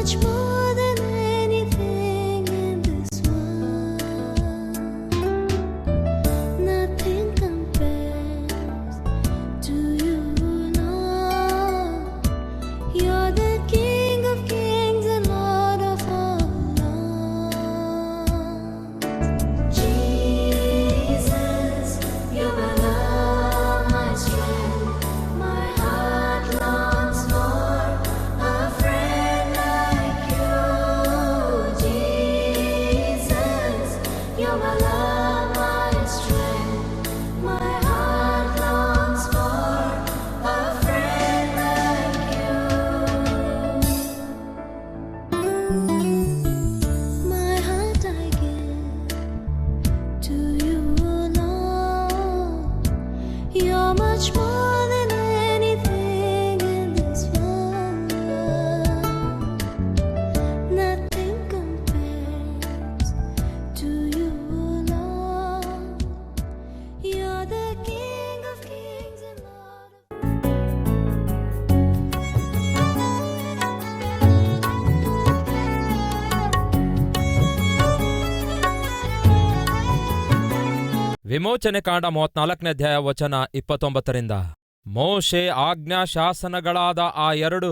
saçma ವಿಮೋಚನೆ ಕಾಂಡ ಮೂವತ್ನಾಲ್ಕನೇ ಅಧ್ಯಾಯ ವಚನ ಇಪ್ಪತ್ತೊಂಬತ್ತರಿಂದ. ಮೋಶೆ ಆಜ್ಞಾಶಾಸನಗಳಾದ ಆ ಎರಡು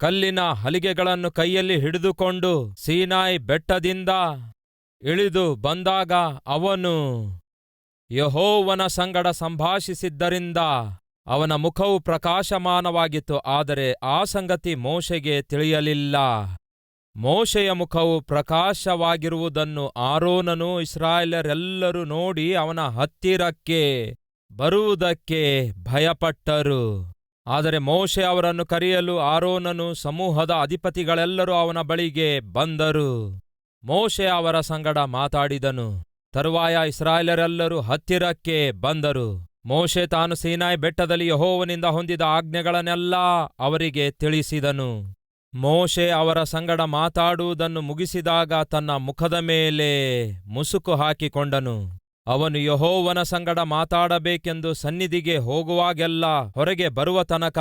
ಕಲ್ಲಿನ ಹಲಿಗೆಗಳನ್ನು ಕೈಯಲ್ಲಿ ಹಿಡಿದುಕೊಂಡು ಸೀನಾಯಿ ಬೆಟ್ಟದಿಂದ ಇಳಿದು ಬಂದಾಗ ಅವನು ಯಹೋವನ ಸಂಗಡ ಸಂಭಾಷಿಸಿದ್ದರಿಂದ ಅವನ ಮುಖವು ಪ್ರಕಾಶಮಾನವಾಗಿತ್ತು, ಆದರೆ ಆ ಸಂಗತಿ ಮೋಶೆಗೆ ತಿಳಿಯಲಿಲ್ಲ. ಮೋಶೆಯ ಮುಖವು ಪ್ರಕಾಶವಾಗಿರುವುದನ್ನು ಆರೋನನು ಇಸ್ರಾಯೇಲರೆಲ್ಲರೂ ನೋಡಿ ಅವನ ಹತ್ತಿರಕ್ಕೆ ಬರುವುದಕ್ಕೆ ಭಯಪಟ್ಟರು. ಆದರೆ ಮೋಶೆ ಅವರನ್ನು ಕರೆಯಲು ಆರೋನನು ಸಮೂಹದ ಅಧಿಪತಿಗಳೆಲ್ಲರೂ ಅವನ ಬಳಿಗೆ ಬಂದರು. ಮೋಶೆ ಅವರ ಸಂಗಡ ಮಾತಾಡಿದನು. ತರುವಾಯ ಇಸ್ರಾಯೇಲರೆಲ್ಲರೂ ಹತ್ತಿರಕ್ಕೆ ಬಂದರು. ಮೋಶೆ ತಾನು ಸೀನಾಯ್ ಬೆಟ್ಟದಲ್ಲಿ ಯಹೋವನಿಂದ ಹೊಂದಿದ ಆಜ್ಞೆಗಳನ್ನೆಲ್ಲಾ ಅವರಿಗೆ ತಿಳಿಸಿದನು. ಮೋಶೆ ಅವರ ಸಂಗಡ ಮಾತಾಡುವುದನ್ನು ಮುಗಿಸಿದಾಗ ತನ್ನ ಮುಖದ ಮೇಲೆ ಮುಸುಕು ಹಾಕಿಕೊಂಡನು. ಅವನು ಯಹೋವನ ಸಂಗಡ ಮಾತಾಡಬೇಕೆಂದು ಸನ್ನಿಧಿಗೆ ಹೋಗುವಾಗೆಲ್ಲ ಹೊರಗೆ ಬರುವ ತನಕ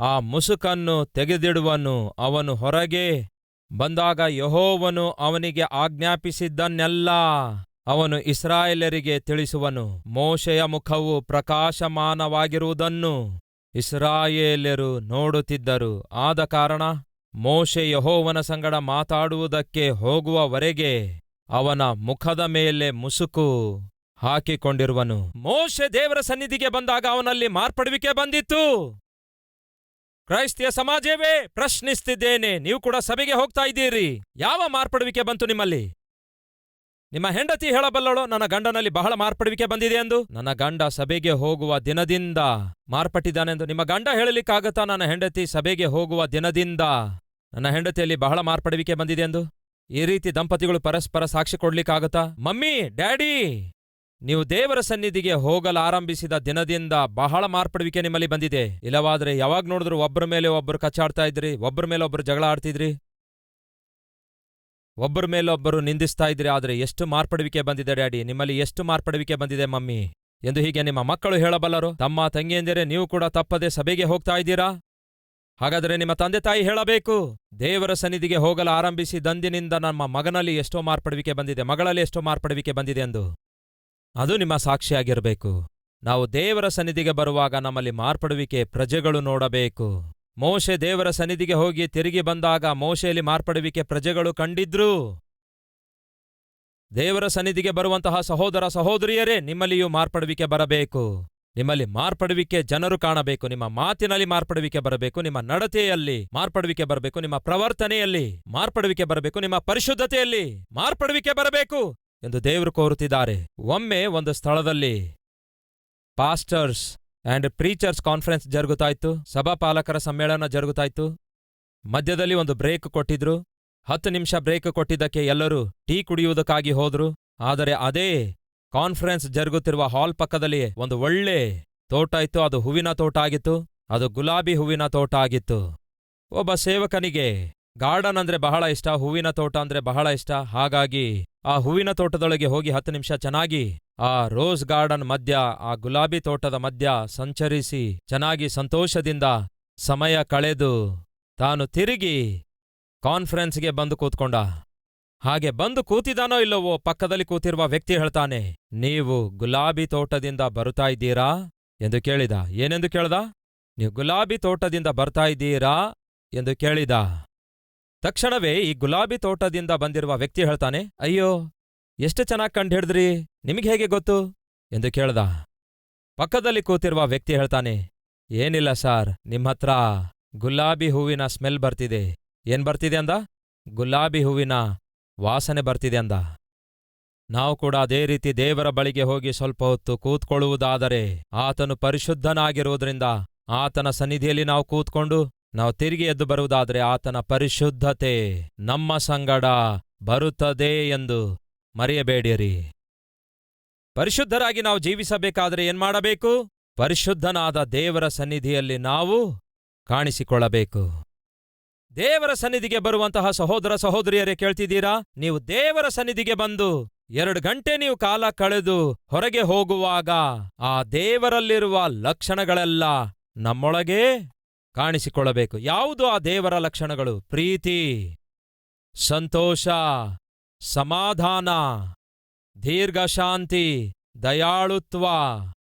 ಆ ಮುಸುಕನ್ನು ತೆಗೆದಿಡುವನು. ಅವನು ಹೊರಗೆ ಬಂದಾಗ ಯಹೋವನು ಅವನಿಗೆ ಆಜ್ಞಾಪಿಸಿದ್ದನ್ನೆಲ್ಲ ಅವನು ಇಸ್ರಾಯೇಲರಿಗೆ ತಿಳಿಸುವನು. ಮೋಶೆಯ ಮುಖವು ಪ್ರಕಾಶಮಾನವಾಗಿರುವುದನ್ನು ಇಸ್ರಾಯೇಲರು ನೋಡುತ್ತಿದ್ದರು. ಆದ ಕಾರಣ ಮೋಶೆ ಯಹೋವನ ಸಂಗಡ ಮಾತಾಡುವುದಕ್ಕೆ ಹೋಗುವವರೆಗೆ ಅವನ ಮುಖದ ಮೇಲೆ ಮುಸುಕು ಹಾಕಿಕೊಂಡಿರುವನು. ಮೋಶೆ ದೇವರ ಸನ್ನಿಧಿಗೆ ಬಂದಾಗ ಅವನಲ್ಲಿ ಮಾರ್ಪಡುವಿಕೆ ಬಂದಿತ್ತು. ಕ್ರೈಸ್ತಿಯ ಸಮಾಜವೇ, ಪ್ರಶ್ನಿಸ್ತಿದ್ದೇನೆ, ನೀವು ಕೂಡ ಸಭೆಗೆ ಹೋಗ್ತಾ ಇದ್ದೀರಿ. ಯಾವ ಮಾರ್ಪಡುವಿಕೆ ಬಂತು ನಿಮ್ಮಲ್ಲಿ? ನಿಮ್ಮ ಹೆಂಡತಿ ಹೇಳಬಲ್ಲಳು, ನನ್ನ ಗಂಡನಲ್ಲಿ ಬಹಳ ಮಾರ್ಪಡುವಿಕೆ ಬಂದಿದೆ ಎಂದು? ನನ್ನ ಗಂಡ ಸಭೆಗೆ ಹೋಗುವ ದಿನದಿಂದ ಮಾರ್ಪಟ್ಟಿದ್ದಾನೆಂದು ನಿಮ್ಮ ಗಂಡ ಹೇಳಲಿಕ್ಕಾಗತ್ತಾ? ನನ್ನ ಹೆಂಡತಿ ಸಭೆಗೆ ಹೋಗುವ ದಿನದಿಂದ ನನ್ನ ಹೆಂಡತಿಯಲ್ಲಿ ಬಹಳ ಮಾರ್ಪಡುವಿಕೆ ಬಂದಿದೆ ಎಂದು? ಈ ರೀತಿ ದಂಪತಿಗಳು ಪರಸ್ಪರ ಸಾಕ್ಷಿ ಕೊಡ್ಲಿಕ್ಕಾಗುತ್ತಾ? Mummy, daddy! ನೀವು ದೇವರ ಸನ್ನಿಧಿಗೆ ಹೋಗಲಾರಂಭಿಸಿದ ದಿನದಿಂದ ಬಹಳ ಮಾರ್ಪಡುವಿಕೆ ನಿಮ್ಮಲ್ಲಿ ಬಂದಿದೆ. ಇಲ್ಲವಾದ್ರೆ ಯಾವಾಗ ನೋಡಿದ್ರು ಒಬ್ಬರ ಮೇಲೆ ಒಬ್ಬರು ಕಚ್ಚಾಡ್ತಾ ಇದ್ರಿ ಒಬ್ಬರ ಮೇಲೆ ಒಬ್ಬರು ಜಗಳ ಆಡ್ತಿದ್ರಿ. ಒಬ್ಬರ ಮೇಲೊಬ್ಬರು ನಿಂದಿಸ್ತಾ ಇದ್ರಿ, ಆದ್ರೆ ಎಷ್ಟು ಮಾರ್ಪಡುವಿಕೆ ಬಂದಿದೆ ಡ್ಯಾಡಿ? ನಿಮ್ಮಲ್ಲಿ ಎಷ್ಟು ಮಾರ್ಪಡುವಿಕೆ ಬಂದಿದೆ ಮಮ್ಮಿ? ಎಂದು ಹೀಗೆ ನಿಮ್ಮ ಮಕ್ಕಳು ಹೇಳಬಲ್ಲರು? ತಮ್ಮ ತಂಗಿಯಂದಿರೆ ನೀವು ಕೂಡ ತಪ್ಪದೆ ಸಭೆಗೆ ಹೋಗ್ತಾ ಇದ್ದೀರಾ? ಹಾಗಾದರೆ ನಿಮ್ಮ ತಂದೆ ತಾಯಿ ಹೇಳಬೇಕು, ದೇವರ ಸನ್ನಿಧಿಗೆ ಹೋಗಲು ಆರಂಭಿಸಿದಂದಿನಿಂದ ನಮ್ಮ ಮಗನಲ್ಲಿ ಎಷ್ಟೋ ಮಾರ್ಪಡುವಿಕೆ ಬಂದಿದೆ, ಮಗಳಲ್ಲಿ ಎಷ್ಟೋ ಮಾರ್ಪಡುವಿಕೆ ಬಂದಿದೆ ಎಂದು. ಅದು ನಿಮ್ಮ ಸಾಕ್ಷಿಯಾಗಿರಬೇಕು. ನಾವು ದೇವರ ಸನ್ನಿಧಿಗೆ ಬರುವಾಗ ನಮ್ಮಲ್ಲಿ ಮಾರ್ಪಡುವಿಕೆ ಪ್ರಜೆಗಳು ನೋಡಬೇಕು. ಮೋಶೆ ದೇವರ ಸನ್ನಿಧಿಗೆ ಹೋಗಿ ತಿರುಗಿ ಬಂದಾಗ ಮೋಶೆಯಲ್ಲಿ ಮಾರ್ಪಡುವಿಕೆ ಪ್ರಜೆಗಳು ಕಂಡಿದ್ರು. ದೇವರ ಸನ್ನಿಧಿಗೆ ಬರುವಂತಹ ಸಹೋದರ ಸಹೋದರಿಯರೇ, ನಿಮ್ಮಲ್ಲಿಯೂ ಮಾರ್ಪಡುವಿಕೆ ಬರಬೇಕು. ನಿಮ್ಮಲ್ಲಿ ಮಾರ್ಪಡುವಿಕೆ ಜನರು ಕಾಣಬೇಕು, ನಿಮ್ಮ ಮಾತಿನಲ್ಲಿ ಮಾರ್ಪಡುವಿಕೆ ಬರಬೇಕು, ನಿಮ್ಮ ನಡತೆಯಲ್ಲಿ ಮಾರ್ಪಡುವಿಕೆ ಬರಬೇಕು, ನಿಮ್ಮ ಪ್ರವರ್ತನೆಯಲ್ಲಿ ಮಾರ್ಪಡುವಿಕೆ ಬರಬೇಕು, ನಿಮ್ಮ ಪರಿಶುದ್ಧತೆಯಲ್ಲಿ ಮಾರ್ಪಡುವಿಕೆ ಬರಬೇಕು ಎಂದು ದೇವರು ಕೋರುತ್ತಿದ್ದಾರೆ. ಒಮ್ಮೆ ಒಂದು ಸ್ಥಳದಲ್ಲಿ ಪಾಸ್ಟರ್ಸ್ ಅಂಡ್ ಪ್ರೀಚರ್ಸ್ ಕಾನ್ಫರೆನ್ಸ್ ಜರುಗುತ್ತಾಯ್ತು, ಸಭಾಪಾಲಕರ ಸಮ್ಮೇಳನ ಜರುಗುತ್ತಾಯ್ತು. ಮಧ್ಯದಲ್ಲಿ ಒಂದು ಬ್ರೇಕ್ ಕೊಟ್ಟಿದ್ರು, ಹತ್ತು ನಿಮಿಷ ಬ್ರೇಕ್ ಕೊಟ್ಟಿದ್ದಕ್ಕೆ ಎಲ್ಲರೂ ಟೀ ಕುಡಿಯುವುದಕ್ಕಾಗಿ ಹೋದ್ರು, ಆದರೆ ಅದೇ ಕಾನ್ಫರೆನ್ಸ್ ಜರುಗುತ್ತಿರುವ ಹಾಲ್ ಪಕ್ಕದಲ್ಲಿ ಒಂದು ಒಳ್ಳೆ ತೋಟ ಇತ್ತು. ಅದು ಹೂವಿನ ತೋಟ ಆಗಿತ್ತು. ಅದು ಗುಲಾಬಿ ಹೂವಿನ ತೋಟ ಆಗಿತ್ತು. ಒಬ್ಬ ಸೇವಕನಿಗೆ ಗಾರ್ಡನ್ ಅಂದ್ರೆ ಬಹಳ ಇಷ್ಟ, ಹೂವಿನ ತೋಟ ಅಂದ್ರೆ ಬಹಳ ಇಷ್ಟ. ಹಾಗಾಗಿ ಆ ಹೂವಿನ ತೋಟದೊಳಗೆ ಹೋಗಿ ಹತ್ತು ನಿಮಿಷ ಚೆನ್ನಾಗಿ ಆ ರೋಸ್ ಗಾರ್ಡನ್ ಮಧ್ಯ ಆ ಗುಲಾಬಿ ತೋಟದ ಮಧ್ಯ ಸಂಚರಿಸಿ ಚೆನ್ನಾಗಿ ಸಂತೋಷದಿಂದ ಸಮಯ ಕಳೆದು ತಾನು ತಿರುಗಿ ಕಾನ್ಫರೆನ್ಸ್ಗೆ ಬಂದು ಕೂತ್ಕೊಂಡ. ಹಾಗೆ ಬಂದು ಕೂತಿದಾನೋ ಇಲ್ಲವೋ ಪಕ್ಕದಲ್ಲಿ ಕೂತಿರುವ ವ್ಯಕ್ತಿ ಹೇಳ್ತಾನೆ, ನೀವು ಗುಲಾಬಿ ತೋಟದಿಂದ ಬರುತ್ತಾ ಇದ್ದೀರಾ? ಎಂದು ಕೇಳಿದ. ಏನೆಂದು ಕೇಳ್ದ? ನೀವು ಗುಲಾಬಿ ತೋಟದಿಂದ ಬರ್ತಾ ಇದ್ದೀರಾ? ಎಂದು ಕೇಳಿದ. ತಕ್ಷಣವೇ ಈ ಗುಲಾಬಿ ತೋಟದಿಂದ ಬಂದಿರುವ ವ್ಯಕ್ತಿ ಹೇಳ್ತಾನೆ, ಅಯ್ಯೋ, ಎಷ್ಟು ಚೆನ್ನಾಗಿ ಕಂಡು ಹಿಡಿದ್ರಿ? ನಿಮಗೆ ಹೇಗೆ ಗೊತ್ತು? ಎಂದು ಕೇಳ್ದ. ಪಕ್ಕದಲ್ಲಿ ಕೂತಿರುವ ವ್ಯಕ್ತಿ ಹೇಳ್ತಾನೆ, ಏನಿಲ್ಲ ಸಾರ್ ನಿಮ್ಹತ್ರ ಗುಲಾಬಿ ಹೂವಿನ ಸ್ಮೆಲ್ ಬರ್ತಿದೆ. ಏನ್ ಬರ್ತಿದೆ ಅಂದ? ಗುಲಾಬಿ ಹೂವಿನ ವಾಸನೆ ಬರ್ತಿದೆ ಅಂದ. ನಾವು ಕೂಡ ಅದೇ ರೀತಿ ದೇವರ ಬಳಿಗೆ ಹೋಗಿ ಸ್ವಲ್ಪ ಹೊತ್ತು ಕೂತ್ಕೊಳ್ಳುವುದಾದರೆ ಆತನು ಪರಿಶುದ್ಧನಾಗಿರುವುದರಿಂದ ಆತನ ಸನ್ನಿಧಿಯಲ್ಲಿ ನಾವು ಕೂತ್ಕೊಂಡು ನಾವು ತಿರುಗಿ ಎದ್ದು ಬರುವುದಾದರೆ ಆತನ ಪರಿಶುದ್ಧತೆ ನಮ್ಮ ಸಂಗಡ ಬರುತ್ತದೆ ಎಂದು ಮರೆಯಬೇಡಿರಿ. ಪರಿಶುದ್ಧರಾಗಿ ನಾವು ಜೀವಿಸಬೇಕಾದರೆ ಏನ್ಮಾಡಬೇಕು ಪರಿಶುದ್ಧನಾದ ದೇವರ ಸನ್ನಿಧಿಯಲ್ಲಿ ನಾವು ಕಾಣಿಸಿಕೊಳ್ಳಬೇಕು. ದೇವರ ಸನ್ನಿಧಿಗೆ ಬರುವಂತಹ ಸಹೋದರ ಸಹೋದರಿಯರೇ ಕೇಳ್ತಿದ್ದೀರಾ? ನೀವು ದೇವರ ಸನ್ನಿಧಿಗೆ ಬಂದು ಎರಡು ಗಂಟೆ ನೀವು ಕಾಲ ಕಳೆದು ಹೊರಗೆ ಹೋಗುವಾಗ ಆ ದೇವರಲ್ಲಿರುವ ಲಕ್ಷಣಗಳೆಲ್ಲ ನಮ್ಮೊಳಗೆ ಕಾಣಿಸಿಕೊಳ್ಳಬೇಕು. ಯಾವುದು ಆ ದೇವರ ಲಕ್ಷಣಗಳು? ಪ್ರೀತಿ, ಸಂತೋಷ, ಸಮಾಧಾನ, ದೀರ್ಘಶಾಂತಿ, ದಯಾಳುತ್ವ,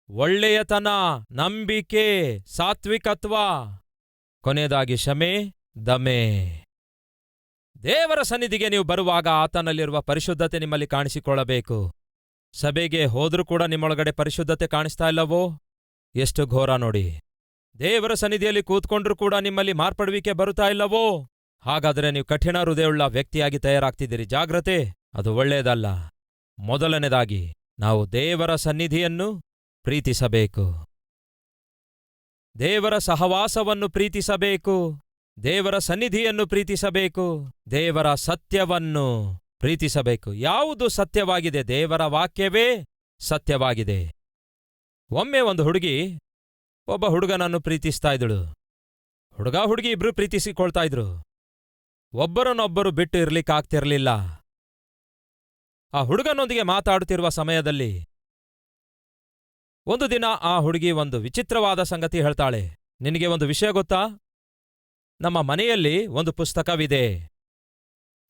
ಒಳ್ಳೆಯತನ, ನಂಬಿಕೆ, ಸಾತ್ವಿಕತ್ವ. ಕೊನೆಯದಾಗಿ ಕ್ಷಮೆ ದಮೆ. ದೇವರ ಸನ್ನಿಧಿಗೆ ನೀವು ಬರುವಾಗ ಆತನಲ್ಲಿರುವ ಪರಿಶುದ್ಧತೆ ನಿಮ್ಮಲ್ಲಿ ಕಾಣಿಸಿಕೊಳ್ಳಬೇಕು. ಸಭೆಗೆ ಹೋದ್ರೂ ಕೂಡ ನಿಮ್ಮೊಳಗಡೆ ಪರಿಶುದ್ಧತೆ ಕಾಣಿಸ್ತಾ ಇಲ್ಲವೋ? ಎಷ್ಟು ಘೋರ ನೋಡಿ. ದೇವರ ಸನ್ನಿಧಿಯಲ್ಲಿ ಕೂತ್ಕೊಂಡ್ರೂ ಕೂಡ ನಿಮ್ಮಲ್ಲಿ ಮಾರ್ಪಡುವಿಕೆ ಬರುತ್ತಾ ಇಲ್ಲವೋ? ಹಾಗಾದರೆ ನೀವು ಕಠಿಣ ಹೃದಯವುಳ್ಳ ವ್ಯಕ್ತಿಯಾಗಿ ತಯಾರಾಗ್ತಿದ್ದೀರಿ. ಜಾಗ್ರತೆ, ಅದು ಒಳ್ಳೆಯದಲ್ಲ. ಮೊದಲನೇದಾಗಿ ನಾವು ದೇವರ ಸನ್ನಿಧಿಯನ್ನು ಪ್ರೀತಿಸಬೇಕು. ದೇವರ ಸಹವಾಸವನ್ನು ಪ್ರೀತಿಸಬೇಕು. ದೇವರ ಸನ್ನಿಧಿಯನ್ನು ಪ್ರೀತಿಸಬೇಕು, ದೇವರ ಸತ್ಯವನ್ನು ಪ್ರೀತಿಸಬೇಕು. ಯಾವುದು ಸತ್ಯವಾಗಿದೆ? ದೇವರ ವಾಕ್ಯವೇ ಸತ್ಯವಾಗಿದೆ. ಒಮ್ಮೆ ಒಂದು ಹುಡುಗಿ ಒಬ್ಬ ಹುಡುಗನನ್ನು ಪ್ರೀತಿಸ್ತಾ ಇದ್ದಳು. ಹುಡುಗ ಹುಡುಗಿ ಇಬ್ರು ಪ್ರೀತಿಸಿಕೊಳ್ತಾ ಇದ್ರು. ಒಬ್ಬರನ್ನೊಬ್ಬರು ಬಿಟ್ಟು ಇರ್ಲಿಕ್ಕಾಗ್ತಿರ್ಲಿಲ್ಲ ಆ ಹುಡುಗನೊಂದಿಗೆ ಮಾತಾಡುತ್ತಿರುವ ಸಮಯದಲ್ಲಿ ಒಂದು ದಿನ ಆ ಹುಡುಗಿ ಒಂದು ವಿಚಿತ್ರವಾದ ಸಂಗತಿ ಹೇಳ್ತಾಳೆ. ನಿನಗೆ ಒಂದು ವಿಷಯ ಗೊತ್ತಾ? ನಮ್ಮ ಮನೆಯಲ್ಲಿ ಒಂದು ಪುಸ್ತಕವಿದೆ.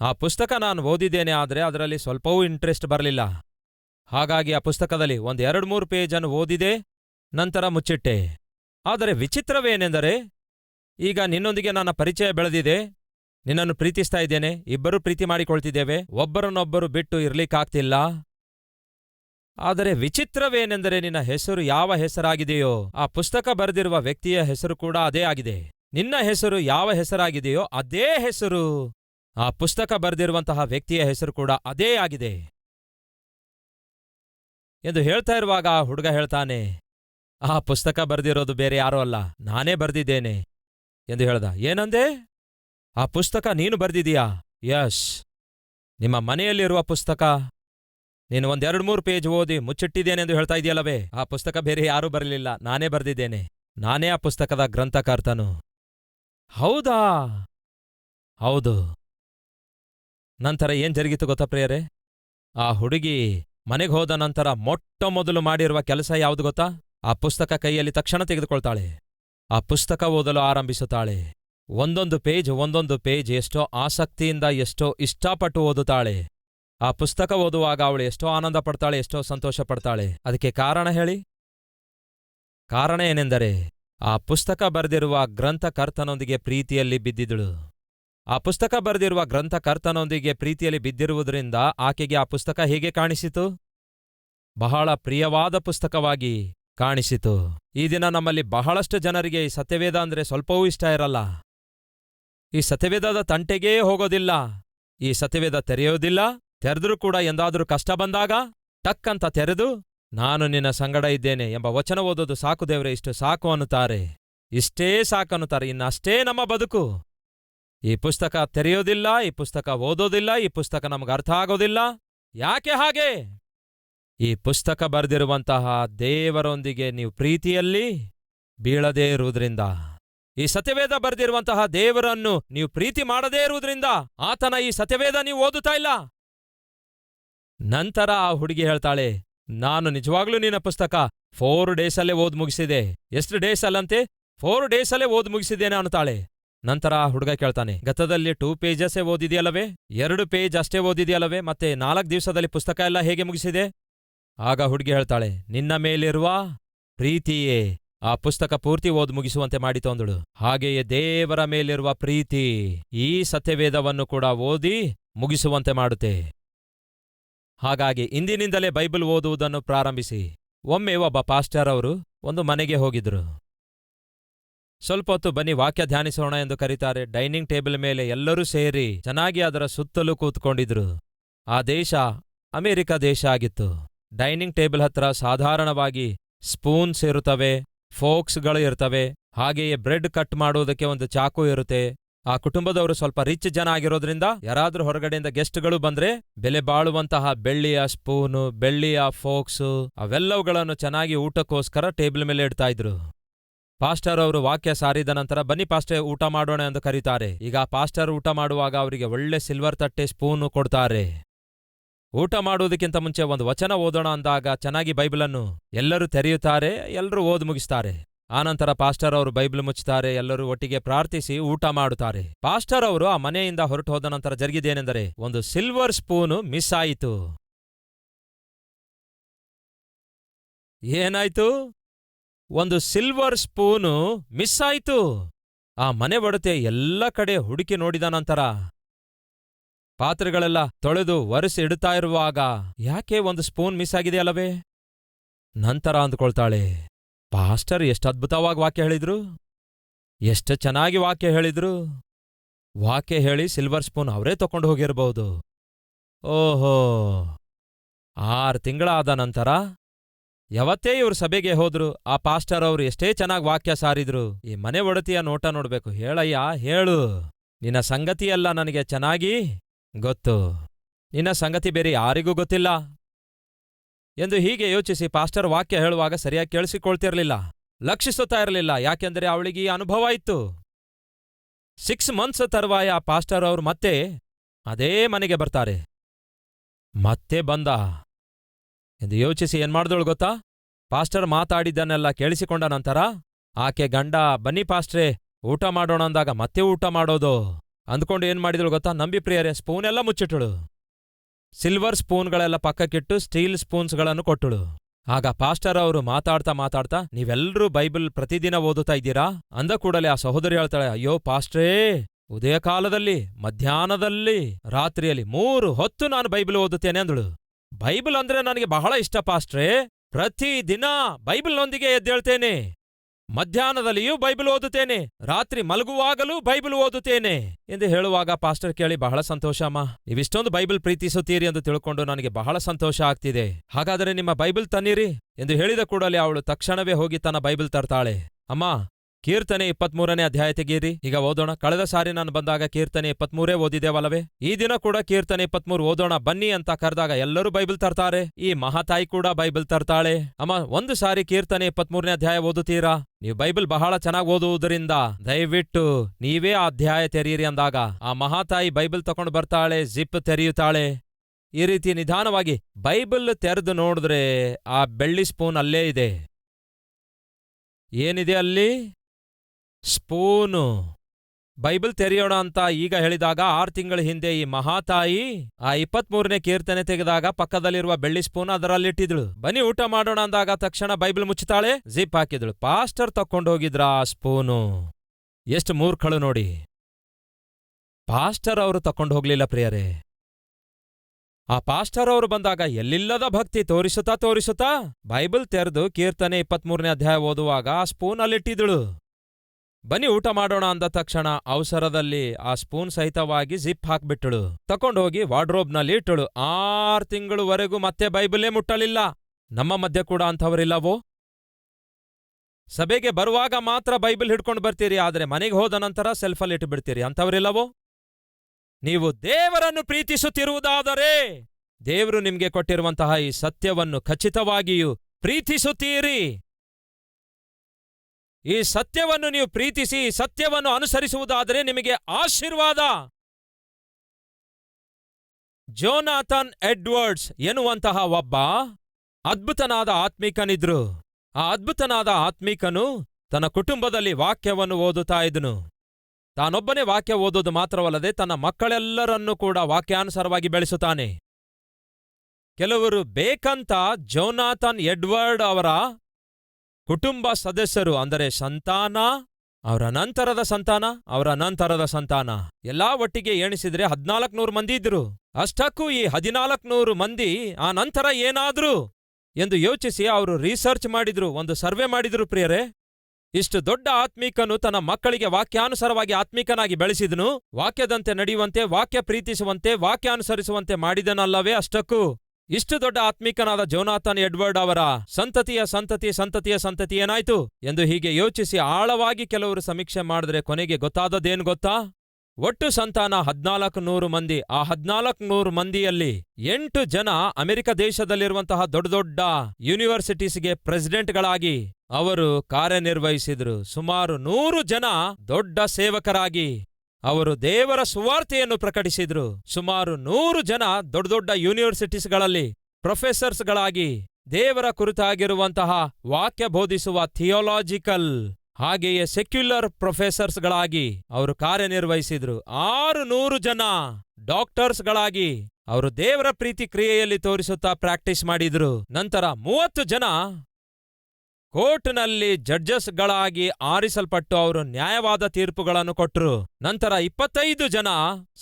ಆ ಪುಸ್ತಕ ನಾನು ಓದಿದ್ದೇನೆ ಆದರೆ ಅದರಲ್ಲಿ ಸ್ವಲ್ಪವೂ ಇಂಟ್ರೆಸ್ಟ್ ಬರಲಿಲ್ಲ. ಹಾಗಾಗಿ ಆ ಪುಸ್ತಕದಲ್ಲಿ ಒಂದು ಎರಡು ಮೂರು ಪೇಜನ್ನು ಓದಿದೆ, ನಂತರ ಮುಚ್ಚಿಟ್ಟೆ. ಆದರೆ ವಿಚಿತ್ರವೇನೆಂದರೆ, ಈಗ ನಿನ್ನೊಂದಿಗೆ ನನ್ನ ಪರಿಚಯ ಬೆಳೆದಿದೆ. ನಿನ್ನನ್ನು ಪ್ರೀತಿಸ್ತಾ ಇದ್ದೇನೆ. ಇಬ್ಬರೂ ಪ್ರೀತಿ ಮಾಡಿಕೊಳ್ತಿದ್ದೇವೆ. ಒಬ್ಬರನ್ನೊಬ್ಬರು ಬಿಟ್ಟು ಇರ್ಲಿಕ್ಕಾಗ್ತಿಲ್ಲ. ಆದರೆ ವಿಚಿತ್ರವೇನೆಂದರೆ ನಿನ್ನ ಹೆಸರು ಯಾವ ಹೆಸರಾಗಿದೆಯೋ, ಆ ಪುಸ್ತಕ ಬರೆದಿರುವ ವ್ಯಕ್ತಿಯ ಹೆಸರು ಕೂಡ ಅದೇ ಆಗಿದೆ. ನಿನ್ನ ಹೆಸರು ಯಾವ ಹೆಸರಾಗಿದೆಯೋ ಅದೇ ಹೆಸರು. ಆ ಪುಸ್ತಕ ಬರೆದಿರುವಂತಹ ವ್ಯಕ್ತಿಯ ಹೆಸರು ಕೂಡ ಅದೇ ಆಗಿದೆ. ಎಂದು ಹೇಳ್ತಾ ಇರುವಾಗ ಆ ಹುಡುಗ ಹೇಳ್ತಾನೆ, ಆ ಪುಸ್ತಕ ಬರೆದಿರೋದು ಬೇರೆ ಯಾರೋ ಅಲ್ಲ, ನಾನೇ ಬರೆದಿದ್ದೇನೆ. ಎಂದು ಹೇಳ್ದ, ಏನಂದೆ? ಆ ಪುಸ್ತಕ ನೀನು ಬರೆದಿದೀಯಾ ಯಶ್ ನಿಮ್ಮ ಮನೆಯಲ್ಲಿರುವ ಪುಸ್ತಕ? ನೀನು ಒಂದೆರಡು ಮೂರು ಪೇಜ್ ಓದಿ ಮುಚ್ಚಿಟ್ಟಿದ್ದೇನೆ ಎಂದು ಹೇಳ್ತಾ ಇದೆಯಲ್ಲವೇ, ಆ ಪುಸ್ತಕ ಬೇರೆ ಯಾರೂ ಬರಲಿಲ್ಲ, ನಾನೇ ಬರೆದಿದ್ದೇನೆ. ನಾನೇ ಆ ಪುಸ್ತಕದ ಗ್ರಂಥಕರ್ತನು. ಹೌದಾ? ಹೌದು. ನಂತರ ಏನ್ ಜರುಗಿತು ಗೊತ್ತಾ ಪ್ರಿಯರೇ? ಆ ಹುಡುಗಿ ಮನೆಗೆ ಹೋದ ನಂತರ ಮೊಟ್ಟ ಮೊದಲು ಮಾಡಿರುವ ಕೆಲಸ ಯಾವುದು ಗೊತ್ತಾ? ಆ ಪುಸ್ತಕ ಕೈಯಲ್ಲಿ ತಕ್ಷಣ ತೆಗೆದುಕೊಳ್ತಾಳೆ. ಆ ಪುಸ್ತಕ ಓದಲು ಆರಂಭಿಸುತ್ತಾಳೆ. ಒಂದೊಂದು ಪೇಜ್ ಒಂದೊಂದು ಪೇಜ್ ಎಷ್ಟೋ ಆಸಕ್ತಿಯಿಂದ ಎಷ್ಟೋ ಇಷ್ಟಪಟ್ಟು ಓದುತ್ತಾಳೆ. ಆ ಪುಸ್ತಕ ಓದುವಾಗ ಅವಳು ಎಷ್ಟೋ ಆನಂದ ಪಡ್ತಾಳೆ, ಎಷ್ಟೋ ಸಂತೋಷ ಪಡ್ತಾಳೆ. ಅದಕ್ಕೆ ಕಾರಣ ಹೇಳಿ? ಕಾರಣ ಏನೆಂದರೆ ಆ ಪುಸ್ತಕ ಬರೆದಿರುವ ಗ್ರಂಥಕರ್ತನೊಂದಿಗೆ ಪ್ರೀತಿಯಲ್ಲಿ ಬಿದ್ದಿದಳು ಆ ಪುಸ್ತಕ ಬರೆದಿರುವ ಗ್ರಂಥಕರ್ತನೊಂದಿಗೆ ಪ್ರೀತಿಯಲ್ಲಿ ಬಿದ್ದಿರುವುದರಿಂದ ಆಕೆಗೆ ಆ ಪುಸ್ತಕ ಹೇಗೆ ಕಾಣಿಸಿತು? ಬಹಳ ಪ್ರಿಯವಾದ ಪುಸ್ತಕವಾಗಿ ಕಾಣಿಸಿತು. ಈ ದಿನ ನಮ್ಮಲ್ಲಿ ಬಹಳಷ್ಟು ಜನರಿಗೆ ಈ ಸತ್ಯವೇದ ಅಂದರೆ ಸ್ವಲ್ಪವೂ ಇಷ್ಟ ಇರಲ್ಲ. ಈ ಸತ್ಯವೇದದ ತಂಟೆಗೇ ಹೋಗೋದಿಲ್ಲ. ಈ ಸತ್ಯವೇದ ತೆರೆಯೋದಿಲ್ಲ. ತೆರೆದ್ರೂ ಕೂಡ ಎಂದಾದರೂ ಕಷ್ಟ ಬಂದಾಗ ಟಕ್ಕಂತ ತೆರೆದು ನಾನು ನಿನ್ನ ಸಂಗಡ ಇದ್ದೇನೆ ಎಂಬ ವಚನ ಓದೋದು ಸಾಕು ದೇವರೇ, ಇಷ್ಟು ಸಾಕು ಅನ್ನುತ್ತಾರೆ. ಇಷ್ಟೇ ಸಾಕನ್ನುತ್ತಾರೆ ಇನ್ನಷ್ಟೇ ನಮ್ಮ ಬದುಕು. ಈ ಪುಸ್ತಕ ತೆರೆಯೋದಿಲ್ಲ, ಈ ಪುಸ್ತಕ ಓದೋದಿಲ್ಲ, ಈ ಪುಸ್ತಕ ನಮಗೆ ಅರ್ಥ ಆಗೋದಿಲ್ಲ. ಯಾಕೆ ಹಾಗೆ? ಈ ಪುಸ್ತಕ ಬರೆದಿರುವಂತಹ ದೇವರೊಂದಿಗೆ ನೀವು ಪ್ರೀತಿಯಲ್ಲಿ ಬೀಳದೇ ಇರುವುದರಿಂದ. ಈ ಸತ್ಯವೇದ ಬರೆದಿರುವಂತಹ ದೇವರನ್ನು ನೀವು ಪ್ರೀತಿ ಮಾಡದೇ ಇರುವುದರಿಂದ ಆತನ ಈ ಸತ್ಯವೇದ ನೀವು ಓದುತ್ತಾ ಇಲ್ಲ. ನಂತರ ಆ ಹುಡುಗಿ ಹೇಳ್ತಾಳೆ ನಾನು ನಿಜವಾಗ್ಲೂ ನಿನ್ನ ಪುಸ್ತಕ ಫೋರ್ ಡೇಸಲ್ಲೇ ಓದ್ ಮುಗಿಸಿದೆ. ಎಷ್ಟು ಡೇಸ್ ಅಲ್ಲಂತೆ? ಫೋರ್ ಡೇಸಲ್ಲೇ ಓದ್ ಮುಗಿಸಿದ್ದೇನೆ ಅನ್ನುತ್ತಾಳೆ. ನಂತರ ಹುಡುಗ ಕೇಳ್ತಾನೆ, ಗತದಲ್ಲಿ ಟೂ ಪೇಜಸ್ಸೇ ಓದಿದೆಯಲ್ಲವೇ? ಎರಡು ಪೇಜ್ ಅಷ್ಟೇ ಓದಿದೆಯಲ್ಲವೇ? ಮತ್ತೆ ನಾಲ್ಕು ದಿವಸದಲ್ಲಿ ಪುಸ್ತಕ ಎಲ್ಲ ಹೇಗೆ ಮುಗಿಸಿದೆ? ಆಗ ಹುಡುಗಿ ಹೇಳ್ತಾಳೆ, ನಿನ್ನ ಮೇಲಿರುವ ಪ್ರೀತಿಯೇ ಆ ಪುಸ್ತಕ ಪೂರ್ತಿ ಓದ್ ಮುಗಿಸುವಂತೆ ಮಾಡಿತು ಅಂದಳು ಹಾಗೆಯೇ ದೇವರ ಮೇಲಿರುವ ಪ್ರೀತಿ ಈ ಸತ್ಯವೇದವನ್ನು ಕೂಡ ಓದಿ ಮುಗಿಸುವಂತೆ ಮಾಡುತ್ತೆ. ಹಾಗಾಗಿ ಇಂದಿನಿಂದಲೇ ಬೈಬಲ್ ಓದುವುದನ್ನು ಪ್ರಾರಂಭಿಸಿ. ಒಮ್ಮೆ ಒಬ್ಬ ಪಾಸ್ಟರ್ ಅವರು ಒಂದು ಮನೆಗೆ ಹೋಗಿದ್ರು ಸ್ವಲ್ಪ ಹೊತ್ತು ಬನ್ನಿ, ವಾಕ್ಯ ಧ್ಯಾನಿಸೋಣ ಎಂದು ಕರೀತಾರೆ. ಡೈನಿಂಗ್ ಟೇಬಲ್ ಮೇಲೆ ಎಲ್ಲರೂ ಸೇರಿ ಚೆನ್ನಾಗಿ ಅದರ ಸುತ್ತಲೂ ಕೂತ್ಕೊಂಡಿದ್ರು. ಆ ದೇಶ ಅಮೆರಿಕ ದೇಶ ಆಗಿತ್ತು. ಡೈನಿಂಗ್ ಟೇಬಲ್ ಹತ್ರ ಸಾಧಾರಣವಾಗಿ ಸ್ಪೂನ್ಸ್ ಇರುತ್ತವೆ ಫೋಕ್ಸ್ಗಳು ಇರ್ತವೆ. ಹಾಗೆಯೇ ಬ್ರೆಡ್ ಕಟ್ ಮಾಡುವುದಕ್ಕೆ ಒಂದು ಚಾಕು ಇರುತ್ತೆ. ಆ ಕುಟುಂಬದವರು ಸ್ವಲ್ಪ ರಿಚ್ ಜನ ಆಗಿರೋದ್ರಿಂದ ಯಾರಾದ್ರೂ ಹೊರಗಡೆಯಿಂದ ಗೆಸ್ಟ್ಗಳು ಬಂದ್ರೆ ಬೆಲೆ ಬಾಳುವಂತಹ ಬೆಳ್ಳಿಯ ಸ್ಪೂನು ಬೆಳ್ಳಿಯ ಫೋಕ್ಸು ಅವೆಲ್ಲವುಗಳನ್ನು ಚೆನ್ನಾಗಿ ಊಟಕ್ಕೋಸ್ಕರ ಟೇಬಲ್ ಮೇಲೆ ಇಡ್ತಾ ಇದ್ರು. ಪಾಸ್ಟರ್ ಅವರು ವಾಕ್ಯ ಸಾರಿದ ನಂತರ, ಬನ್ನಿ ಪಾಸ್ಟರ್ ಊಟ ಮಾಡೋಣ ಎಂದು ಕರೀತಾರೆ. ಈಗ ಪಾಸ್ಟರ್ ಊಟ ಮಾಡುವಾಗ ಅವರಿಗೆ ಒಳ್ಳೆ ಸಿಲ್ವರ್ ತಟ್ಟೆ ಸ್ಪೂನು ಕೊಡ್ತಾರೆ. ಊಟ ಮಾಡುವುದಕ್ಕಿಂತ ಮುಂಚೆ ಒಂದು ವಚನ ಓದೋಣ ಅಂದಾಗ ಚೆನ್ನಾಗಿ ಬೈಬಲನ್ನು ಎಲ್ಲರೂ ತೆರೆಯುತ್ತಾರೆ, ಎಲ್ಲರೂ ಓದ್ ಮುಗಿಸ್ತಾರೆ. ಆನಂತರ ಪಾಸ್ಟರ್ ಅವರು ಬೈಬಲ್ ಮುಚ್ಚುತ್ತಾರೆ, ಎಲ್ಲರೂ ಒಟ್ಟಿಗೆ ಪ್ರಾರ್ಥಿಸಿ ಊಟ ಮಾಡುತ್ತಾರೆ. ಪಾಸ್ಟರ್ ಅವರು ಆ ಮನೆಯಿಂದ ಹೊರಟು ಹೋದ ನಂತರ ಜರುಗಿದೇನೆಂದರೆ ಒಂದು ಸಿಲ್ವರ್ ಸ್ಪೂನು ಮಿಸ್ ಆಯಿತು ಏನಾಯ್ತು? ಒಂದು ಸಿಲ್ವರ್ ಸ್ಪೂನು ಮಿಸ್ ಆಯಿತು ಆ ಮನೆ ಒಡತೆ ಎಲ್ಲ ಕಡೆ ಹುಡುಕಿ ನೋಡಿದ ನಂತರ, ಪಾತ್ರೆಗಳೆಲ್ಲ ತೊಳೆದು ಒರೆಸಿ ಇಡುತ್ತಾ ಇರುವಾಗ, ಯಾಕೆ ಒಂದು ಸ್ಪೂನ್ ಮಿಸ್ ಆಗಿದೆ ಅಲ್ಲವೇ? ನಂತರ ಅಂದ್ಕೊಳ್ತಾಳೆ ಪಾಸ್ಟರ್ ಎಷ್ಟು ಅದ್ಭುತವಾಗಿ ವಾಕ್ಯ ಹೇಳಿದ್ರು? ಎಷ್ಟು ಚೆನ್ನಾಗಿ ವಾಕ್ಯ ಹೇಳಿದ್ರು? ವಾಕ್ಯ ಹೇಳಿ ಸಿಲ್ವರ್ ಸ್ಪೂನ್ ಅವರೇ ತಗೊಂಡು ಹೋಗಿರಬಹುದು ಓಹೋ! ಆರು ತಿಂಗಳಾದ ನಂತರ ಯಾವತ್ತೇ ಇವ್ರ ಸಭೆಗೆ ಹೋದ್ರು, ಆ ಪಾಸ್ಟರ್ ಅವರು ಎಷ್ಟೇ ಚೆನ್ನಾಗಿ ವಾಕ್ಯ ಸಾರಿದ್ರು, ಈ ಮನೆ ಒಡತಿಯ ನೋಟ ನೋಡ್ಬೇಕು. ಹೇಳಯ್ಯ, ಹೇಳು. ನಿನ್ನ ಸಂಗತಿಯೆಲ್ಲ ನನಗೆ ಚೆನ್ನಾಗಿ ಗೊತ್ತು. ನಿನ್ನ ಸಂಗತಿ ಬೇರೆ ಯಾರಿಗೂ ಗೊತ್ತಿಲ್ಲ. ಎಂದು ಹೀಗೆ ಯೋಚಿಸಿ ಪಾಸ್ಟರ್ ವಾಕ್ಯ ಹೇಳುವಾಗ ಸರಿಯಾಗಿ ಕೇಳಿಸಿಕೊಳ್ತಿರಲಿಲ್ಲ. ಲಕ್ಷಿಸುತ್ತಾ ಇರಲಿಲ್ಲ, ಯಾಕೆಂದರೆ ಅವಳಿಗೆ ಈ ಅನುಭವ ಇತ್ತು ಸಿಕ್ಸ್ ಮಂತ್ಸ್ ತರುವಾಯ ಪಾಸ್ಟರ್ ಅವರು ಮತ್ತೆ ಅದೇ ಮನೆಗೆ ಬರ್ತಾರೆ. ಮತ್ತೆ ಬಂದ. ಎಂದು ಯೋಚಿಸಿ ಏನ್ಮಾಡ್ದಳು ಗೊತ್ತಾ? ಪಾಸ್ಟರ್ ಮಾತಾಡಿದ್ದನ್ನೆಲ್ಲ ಕೇಳಿಸಿಕೊಂಡ ನಂತರ, ಆಕೆ ಗಂಡ, ಬನ್ನಿ ಪಾಸ್ಟ್ರೇ, ಊಟ ಮಾಡೋಣ ಅಂದಾಗ ಮತ್ತೆ ಊಟ ಮಾಡೋದು. ಅಂದ್ಕೊಂಡು ಏನ್ ಮಾಡಿದಳು ಗೊತ್ತಾ? ನಂಬಿ ಪ್ರಿಯರೇ ಸ್ಪೂನ್ ಎಲ್ಲ ಮುಚ್ಚಿಟ್ಟಳು. Silver ಸ್ಪೂನ್ಗಳೆಲ್ಲ ಪಕ್ಕಕ್ಕಿಟ್ಟು steel ಸ್ಪೂನ್ಸ್ಗಳನ್ನು ಕೊಟ್ಟಳು. ಆಗ ಪಾಸ್ಟರ್ ಅವರು ಮಾತಾಡ್ತಾ ಮಾತಾಡ್ತಾ ನೀವೆಲ್ಲರೂ ಬೈಬಲ್ ಪ್ರತಿದಿನ ಓದುತ್ತಾ ಇದ್ದೀರಾ? ಅಂದ ಕೂಡಲೇ ಆ ಸಹೋದರಿ ಹೇಳ್ತಾಳೆ, ಅಯ್ಯೋ ಪಾಸ್ಟ್ರೇ ಉದಯ ಕಾಲದಲ್ಲಿ, ಮಧ್ಯಾಹ್ನದಲ್ಲಿ, ರಾತ್ರಿಯಲ್ಲಿ ಮೂರು ಹೊತ್ತು ನಾನು ಬೈಬಲ್ ಓದುತ್ತೇನೆ ಅಂದಳು. ಬೈಬಲ್ ಅಂದ್ರೆ ನನಗೆ ಬಹಳ ಇಷ್ಟ ಪಾಸ್ಟ್ರೇ ಪ್ರತಿದಿನ ಬೈಬಲ್ನೊಂದಿಗೆ ಎದ್ದೇಳ್ತೇನೆ. ಮಧ್ಯಾಹ್ನದಲ್ಲಿಯೂ ಬೈಬಲ್ ಓದುತ್ತೇನೆ. ರಾತ್ರಿ ಮಲಗುವಾಗಲೂ ಬೈಬಲ್ ಓದುತ್ತೇನೆ ಎಂದು ಹೇಳುವಾಗ ಪಾಸ್ಟರ್ ಕೇಳಿ ಬಹಳ ಸಂತೋಷ, ಅಮ್ಮ. ನೀವಿಷ್ಟೊಂದು ಬೈಬಲ್ ಪ್ರೀತಿಸುತ್ತೀರಿ ಎಂದು ತಿಳ್ಕೊಂಡು ನನಗೆ ಬಹಳ ಸಂತೋಷ ಆಗ್ತಿದೆ. ಹಾಗಾದರೆ ನಿಮ್ಮ ಬೈಬಲ್ ತನ್ನಿರಿ ಎಂದು ಹೇಳಿದ ಕೂಡಲೇ ಅವಳು ತಕ್ಷಣವೇ ಹೋಗಿ ತನ್ನ ಬೈಬಲ್ ತರ್ತಾಳೆ. ಅಮ್ಮ ಕೀರ್ತನೆ ಇಪ್ಪತ್ಮೂರನೇ ಅಧ್ಯಾಯ ತೆಗೀರಿ ಈಗ ಓದೋಣ. ಕಳೆದ ಸಾರಿ ನಾನು ಬಂದಾಗ ಕೀರ್ತನೆ ಇಪ್ಪತ್ಮೂರೇ ಓದಿದೆವಲ್ಲವೇ? ಈ ದಿನ ಕೂಡ ಕೀರ್ತನೆ ಇಪ್ಪತ್ಮೂರು ಓದೋಣ ಬನ್ನಿ ಅಂತ ಕರೆದಾಗ ಎಲ್ಲರೂ ಬೈಬಲ್ ತರ್ತಾರೆ. ಈ ಮಹಾತಾಯಿ ಕೂಡ ಬೈಬಲ್ ತರ್ತಾಳೆ. ಅಮ್ಮ, ಒಂದು ಸಾರಿ ಕೀರ್ತನೆ ಇಪ್ಪತ್ಮೂರನೇ ಅಧ್ಯಾಯ ಓದುತ್ತೀರಾ? ನೀವು ಬೈಬಲ್ ಬಹಳ ಚೆನ್ನಾಗಿ ಓದುವುದರಿಂದ ದಯವಿಟ್ಟು ನೀವೇ ಆ ಅಧ್ಯಾಯ ತೆರೆಯಿರಿ ಅಂದಾಗ ಆ ಮಹಾತಾಯಿ ಬೈಬಲ್ ತಕೊಂಡು ಬರ್ತಾಳೆ, ಜಿಪ್ ತೆರೆಯುತ್ತಾಳೆ. ಈ ರೀತಿ ನಿಧಾನವಾಗಿ ಬೈಬಲ್ ತೆರೆದು ನೋಡಿದ್ರೆ ಆ ಬೆಳ್ಳಿ ಸ್ಪೂನ್ ಅಲ್ಲೇ ಇದೆ. ಏನಿದೆ ಅಲ್ಲಿ? ಸ್ಪೂನು. ಬೈಬಲ್ ತೆರೆಯೋಣ ಅಂತ ಈಗ ಹೇಳಿದಾಗ ಆರು ತಿಂಗಳ ಹಿಂದೆ ಈ ಮಹಾತಾಯಿ ಆ ಇಪ್ಪತ್ಮೂರನೇ ಕೀರ್ತನೆ ತೆಗೆದಾಗ ಪಕ್ಕದಲ್ಲಿರುವ ಬೆಳ್ಳಿ ಸ್ಪೂನ್ ಅದರಲ್ಲಿಟ್ಟಿದ್ಳು ಬನ್ನಿ ಊಟ ಮಾಡೋಣ ಅಂದಾಗ ತಕ್ಷಣ ಬೈಬಲ್ ಮುಚ್ಚುತ್ತಾಳೆ ಜಿಪ್ ಹಾಕಿದಳು. ಪಾಸ್ಟರ್ ತಕ್ಕೊಂಡೋಗಿದ್ರ ಆ ಸ್ಪೂನು? ಎಷ್ಟು ಮೂರ್ಖಳು ನೋಡಿ. ಪಾಸ್ಟರ್ ಅವರು ತಕೊಂಡು ಹೋಗ್ಲಿಲ್ಲ ಪ್ರಿಯರೇ. ಆ ಪಾಸ್ಟರ್ ಅವರು ಬಂದಾಗ ಎಲ್ಲಿಲ್ಲದ ಭಕ್ತಿ ತೋರಿಸುತ್ತಾ ತೋರಿಸುತ್ತಾ ಬೈಬಲ್ ತೆರೆದು ಕೀರ್ತನೆ ಇಪ್ಪತ್ಮೂರನೇ ಅಧ್ಯಾಯ ಓದುವಾಗ ಆ ಸ್ಪೂನ್ ಅಲ್ಲಿಟ್ಟಿದಳು ಬನ್ನಿ ಊಟ ಮಾಡೋಣ ಅಂದ ತಕ್ಷಣ ಅವಸರದಲ್ಲಿ ಆ ಸ್ಪೂನ್ ಸಹಿತವಾಗಿ ಜಿಪ್ ಹಾಕ್ಬಿಟ್ಟಳು. ತಕೊಂಡೋಗಿ ವಾರ್ಡ್ರೋಬ್ನಲ್ಲಿ ಇಟ್ಟಳು. ಆರ್ ತಿಂಗಳುವರೆಗೂ ಮತ್ತೆ ಬೈಬಲೇ ಮುಟ್ಟಲಿಲ್ಲ. ನಮ್ಮ ಮಧ್ಯೆ ಕೂಡ ಅಂಥವರಿಲ್ಲವೋ? ಸಭೆಗೆ ಬರುವಾಗ ಮಾತ್ರ ಬೈಬಲ್ ಹಿಡ್ಕೊಂಡು ಬರ್ತೀರಿ, ಆದರೆ ಮನೆಗೆ ಹೋದ ನಂತರ ಸೆಲ್ಫಲ್ಲಿ ಇಟ್ಟುಬಿಡ್ತೀರಿ ಅಂಥವರಿಲ್ಲವೋ? ನೀವು ದೇವರನ್ನು ಪ್ರೀತಿಸುತ್ತಿರುವುದಾದರೆ, ದೇವರು ನಿಮಗೆ ಕೊಟ್ಟಿರುವಂತಹ ಈ ಸತ್ಯವನ್ನು ಖಚಿತವಾಗಿಯೂ ಪ್ರೀತಿಸುತ್ತೀರಿ. ಈ ಸತ್ಯವನ್ನು ನೀವು ಪ್ರೀತಿಸಿ ಸತ್ಯವನ್ನು ಅನುಸರಿಸುವುದಾದರೆ ನಿಮಗೆ ಆಶೀರ್ವಾದ. ಜೋನಾಥನ್ ಎಡ್ವರ್ಡ್ಸ್ ಎನ್ನುವಂತಹ ಒಬ್ಬ ಅದ್ಭುತನಾದ ಆತ್ಮೀಕನಿದ್ರು. ಆ ಅದ್ಭುತನಾದ ಆತ್ಮೀಕನು ತನ್ನ ಕುಟುಂಬದಲ್ಲಿ ವಾಕ್ಯವನ್ನು ಓದುತ್ತಾ ಇದ್ದನು. ತಾನೊಬ್ಬನೇ ವಾಕ್ಯ ಓದೋದು ಮಾತ್ರವಲ್ಲದೆ ತನ್ನ ಮಕ್ಕಳೆಲ್ಲರನ್ನೂ ಕೂಡ ವಾಕ್ಯಾನುಸಾರವಾಗಿ ಬೆಳೆಸುತ್ತಾನೆ. ಕೆಲವರು ಬೇಕಂತ ಜೋನಾಥನ್ ಎಡ್ವರ್ಡ್ ಅವರ ಕುಟುಂಬ ಸದಸ್ಯರು ಅಂದರೆ ಸಂತಾನ, ಅವರ ನಂತರದ ಸಂತಾನ, ಅವರ ನಂತರದ ಸಂತಾನ. ಎಲ್ಲಾ ಒಟ್ಟಿಗೆ ಎಣಿಸಿದ್ರೆ ಹದ್ನಾಲ್ಕನೂರು ಮಂದಿ ಇದ್ರು. ಅಷ್ಟಕ್ಕೂ ಈ ಹದಿನಾಲ್ಕನೂರು ಮಂದಿ ಆ ನಂತರ ಏನಾದ್ರು ಎಂದು ಯೋಚಿಸಿ ಅವರು ರಿಸರ್ಚ್ ಮಾಡಿದ್ರು, ಒಂದು ಸರ್ವೆ ಮಾಡಿದ್ರು ಪ್ರಿಯರೇ. ಇಷ್ಟು ದೊಡ್ಡ ಆತ್ಮೀಕನು ತನ್ನ ಮಕ್ಕಳಿಗೆ ವಾಕ್ಯಾನುಸಾರವಾಗಿ ಆತ್ಮೀಕನಾಗಿ ಬೆಳೆಸಿದನು. ವಾಕ್ಯದಂತೆ ನಡೆಯುವಂತೆ, ವಾಕ್ಯ ಪ್ರೀತಿಸುವಂತೆ, ವಾಕ್ಯಾನುಸರಿಸುವಂತೆ ಮಾಡಿದನಲ್ಲವೇ ಅಷ್ಟಕ್ಕೂ. ಇಷ್ಟು ದೊಡ್ಡ ಆತ್ಮಿಕನಾದ ಜೋನಾಥನ್ ಎಡ್ವರ್ಡ್ ಅವರ ಸಂತತಿಯ ಸಂತತಿ ಸಂತತಿಯ ಸಂತತಿ ಏನಾಯ್ತು? ಎಂದು ಹೀಗೆ ಯೋಚಿಸಿ ಆಳವಾಗಿ ಕೆಲವರು ಸಮೀಕ್ಷೆ ಮಾಡಿದ್ರೆ ಕೊನೆಗೆ ಗೊತ್ತಾದದ್ದೇನು ಗೊತ್ತಾ? ಒಟ್ಟು ಸಂತಾನ ಹದ್ನಾಲ್ಕು ನೂರು ಮಂದಿ. ಆ ಹದ್ನಾಲ್ಕು ನೂರು ಮಂದಿಯಲ್ಲಿ ಎಂಟು ಜನ ಅಮೆರಿಕ ದೇಶದಲ್ಲಿರುವಂತಹ ದೊಡ್ಡ ದೊಡ್ಡ ಯೂನಿವರ್ಸಿಟೀಸ್ಗೆ ಪ್ರೆಸಿಡೆಂಟ್ಗಳಾಗಿ ಅವರು ಕಾರ್ಯನಿರ್ವಹಿಸಿದ್ರು. ಸುಮಾರು ನೂರು ಜನ ದೊಡ್ಡ ಸೇವಕರಾಗಿ ಅವರು ದೇವರ ಸುವಾರ್ತೆಯನ್ನು ಪ್ರಕಟಿಸಿದ್ರು. ಸುಮಾರು ನೂರು ಜನ ದೊಡ್ಡ ದೊಡ್ಡ ಯೂನಿವರ್ಸಿಟೀಸ್ಗಳಲ್ಲಿ ಪ್ರೊಫೆಸರ್ಸ್ಗಳಾಗಿ ದೇವರ ಕುರಿತಾಗಿರುವಂತಹ ವಾಕ್ಯ ಬೋಧಿಸುವ ಥಿಯೋಲಾಜಿಕಲ್, ಹಾಗೆಯೇ ಸೆಕ್ಯುಲರ್ ಪ್ರೊಫೆಸರ್ಸ್ಗಳಾಗಿ ಅವರು ಕಾರ್ಯನಿರ್ವಹಿಸಿದ್ರು. ಆರು ನೂರು ಜನ ಡಾಕ್ಟರ್ಸ್ಗಳಾಗಿ ಅವರು ದೇವರ ಪ್ರೀತಿ ಕ್ರಿಯೆಯಲ್ಲಿ ತೋರಿಸುತ್ತಾ ಪ್ರಾಕ್ಟೀಸ್ ಮಾಡಿದ್ರು. ನಂತರ ಮೂವತ್ತು ಜನ ಕೋರ್ಟ್ನಲ್ಲಿ ಜಡ್ಜಸ್ಗಳಾಗಿ ಆರಿಸಲ್ಪಟ್ಟು ಅವರು ನ್ಯಾಯವಾದ ತೀರ್ಪುಗಳನ್ನು ಕೊಟ್ಟರು ನಂತರ ಇಪ್ಪತ್ತೈದು ಜನ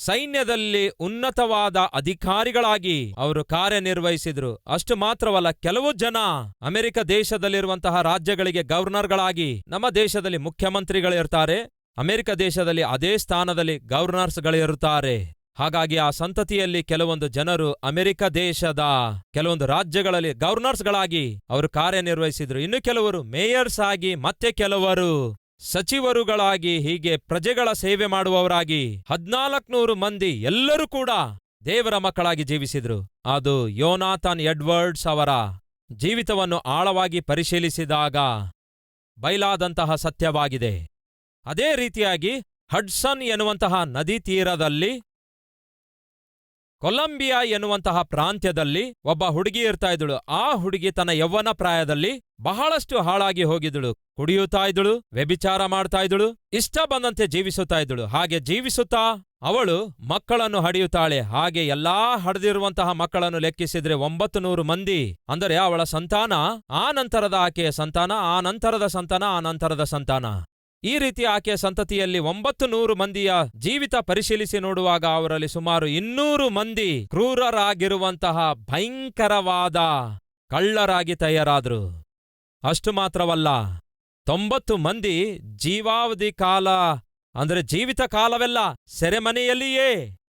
ಸೈನ್ಯದಲ್ಲಿ ಉನ್ನತವಾದ ಅಧಿಕಾರಿಗಳಾಗಿ ಅವರು ಕಾರ್ಯನಿರ್ವಹಿಸಿದ್ರು. ಅಷ್ಟು ಮಾತ್ರವಲ್ಲ, ಕೆಲವು ಜನ ಅಮೆರಿಕ ದೇಶದಲ್ಲಿರುವಂತಹ ರಾಜ್ಯಗಳಿಗೆ ಗವರ್ನರ್ಗಳಾಗಿ ನಮ್ಮ ದೇಶದಲ್ಲಿ ಮುಖ್ಯಮಂತ್ರಿಗಳಿರ್ತಾರೆ. ಅಮೆರಿಕ ದೇಶದಲ್ಲಿ ಅದೇ ಸ್ಥಾನದಲ್ಲಿ ಗವರ್ನರ್ಸ್ಗಳಿರುತ್ತಾರೆ. ಹಾಗಾಗಿ ಆ ಸಂತತಿಯಲ್ಲಿ ಕೆಲವೊಂದು ಜನರು ಅಮೆರಿಕ ದೇಶದ ಕೆಲವೊಂದು ರಾಜ್ಯಗಳಲ್ಲಿ ಗವರ್ನರ್ಸ್ಗಳಾಗಿ ಅವರು ಕಾರ್ಯನಿರ್ವಹಿಸಿದ್ರು. ಇನ್ನು ಕೆಲವರು ಮೇಯರ್ಸ್ ಆಗಿ ಮತ್ತೆ ಕೆಲವರು ಸಚಿವರುಗಳಾಗಿ ಹೀಗೆ ಪ್ರಜೆಗಳ ಸೇವೆ ಮಾಡುವವರಾಗಿ ಹದ್ನಾಲ್ಕನೂರು ಮಂದಿ ಎಲ್ಲರೂ ಕೂಡ ದೇವರ ಮಕ್ಕಳಾಗಿ ಜೀವಿಸಿದ್ರು. ಅದು ಯೋನಾಥನ್ ಎಡ್ವರ್ಡ್ಸ್ ಅವರ ಜೀವಿತವನ್ನು ಆಳವಾಗಿ ಪರಿಶೀಲಿಸಿದಾಗ ಬಯಲಾದಂತಹ ಸತ್ಯವಾಗಿದೆ. ಅದೇ ರೀತಿಯಾಗಿ ಹಡ್ಸನ್ ಎನ್ನುವಂತಹ ನದಿ ತೀರದಲ್ಲಿ ಕೊಲಂಬಿಯಾ ಎನ್ನುವಂತಹ ಪ್ರಾಂತ್ಯದಲ್ಲಿ ಒಬ್ಬ ಹುಡುಗಿ ಇರ್ತಾ ಇದ್ದಳು. ಆ ಹುಡುಗಿ ತನ್ನ ಯೌವನ ಪ್ರಾಯದಲ್ಲಿ ಬಹಳಷ್ಟು ಹಾಳಾಗಿ ಹೋಗಿದಳು ಕುಡಿಯುತ್ತಾ ಇದ್ದಳು, ವ್ಯಭಿಚಾರ ಮಾಡ್ತಾ ಇದ್ದಳು, ಇಷ್ಟ ಬಂದಂತೆ ಜೀವಿಸುತ್ತಾ ಇದ್ದಳು. ಹಾಗೆ ಜೀವಿಸುತ್ತಾ ಅವಳು ಮಕ್ಕಳನ್ನು ಹಡಿಯುತ್ತಾಳೆ. ಹಾಗೆ ಎಲ್ಲಾ ಹಡೆದಿರುವಂತಹ ಮಕ್ಕಳನ್ನು ಲೆಕ್ಕಿಸಿದ್ರೆ ಒಂಬತ್ತು ನೂರು ಮಂದಿ. ಅಂದರೆ ಅವಳ ಸಂತಾನ, ಆ ನಂತರದ ಆಕೆಯ ಸಂತಾನ, ಆ ನಂತರದ ಸಂತಾನ, ಆ ನಂತರದ ಸಂತಾನ. ಈ ರೀತಿ ಆಕೆಯ ಸಂತತಿಯಲ್ಲಿ ಒಂಬತ್ತು ನೂರು ಮಂದಿಯ ಜೀವಿತ ಪರಿಶೀಲಿಸಿ ನೋಡುವಾಗ ಅವರಲ್ಲಿ ಸುಮಾರು ಇನ್ನೂರು ಮಂದಿ ಕ್ರೂರರಾಗಿರುವಂತಹ ಭಯಂಕರವಾದ ಕಳ್ಳರಾಗಿ ತಯಾರಾದ್ರು. ಅಷ್ಟು ಮಾತ್ರವಲ್ಲ, ತೊಂಬತ್ತು ಮಂದಿ ಜೀವಾವಧಿ ಕಾಲ, ಅಂದರೆ ಜೀವಿತ ಕಾಲವೆಲ್ಲ ಸೆರೆಮನೆಯಲ್ಲಿಯೇ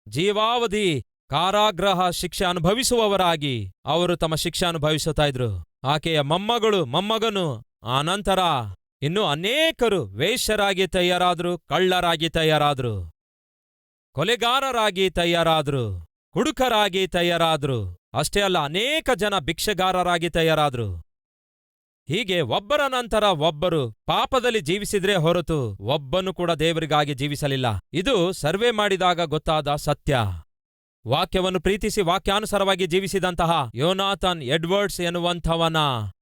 ಜೀವಾವಧಿ ಕಾರಾಗ್ರಹ ಶಿಕ್ಷೆ ಅನುಭವಿಸುವವರಾಗಿ ಅವರು ತಮ್ಮ ಶಿಕ್ಷೆ ಅನುಭವಿಸುತ್ತಾ ಇದ್ರು. ಆಕೆಯ ಮೊಮ್ಮಗಳು, ಮೊಮ್ಮಗನು ಆನಂತರ ಇನ್ನು ಅನೇಕರು ವೇಶ್ಯರಾಗಿ ತಯಾರಾದರು, ಕಳ್ಳರಾಗಿ ತಯಾರಾದ್ರು, ಕೊಲೆಗಾರರಾಗಿ ತಯಾರಾದ್ರು, ಹುಡುಕರಾಗಿ ತಯಾರಾದ್ರು. ಅಷ್ಟೇ ಅಲ್ಲ, ಅನೇಕ ಜನ ಭಿಕ್ಷೆಗಾರರಾಗಿ ತಯಾರಾದ್ರು. ಹೀಗೆ ಒಬ್ಬರ ನಂತರ ಒಬ್ಬರು ಪಾಪದಲ್ಲಿ ಜೀವಿಸಿದ್ರೆ ಹೊರತು ಒಬ್ಬನು ಕೂಡ ದೇವರಿಗಾಗಿ ಜೀವಿಸಲಿಲ್ಲ. ಇದು ಸರ್ವೆ ಮಾಡಿದಾಗ ಗೊತ್ತಾದ ಸತ್ಯ. ವಾಕ್ಯವನ್ನು ಪ್ರೀತಿಸಿ ವಾಕ್ಯಾನುಸಾರವಾಗಿ ಜೀವಿಸಿದಂತಹ ಯೋನಾಥನ್ ಎಡ್ವರ್ಡ್ಸ್ ಎನ್ನುವಂಥವನ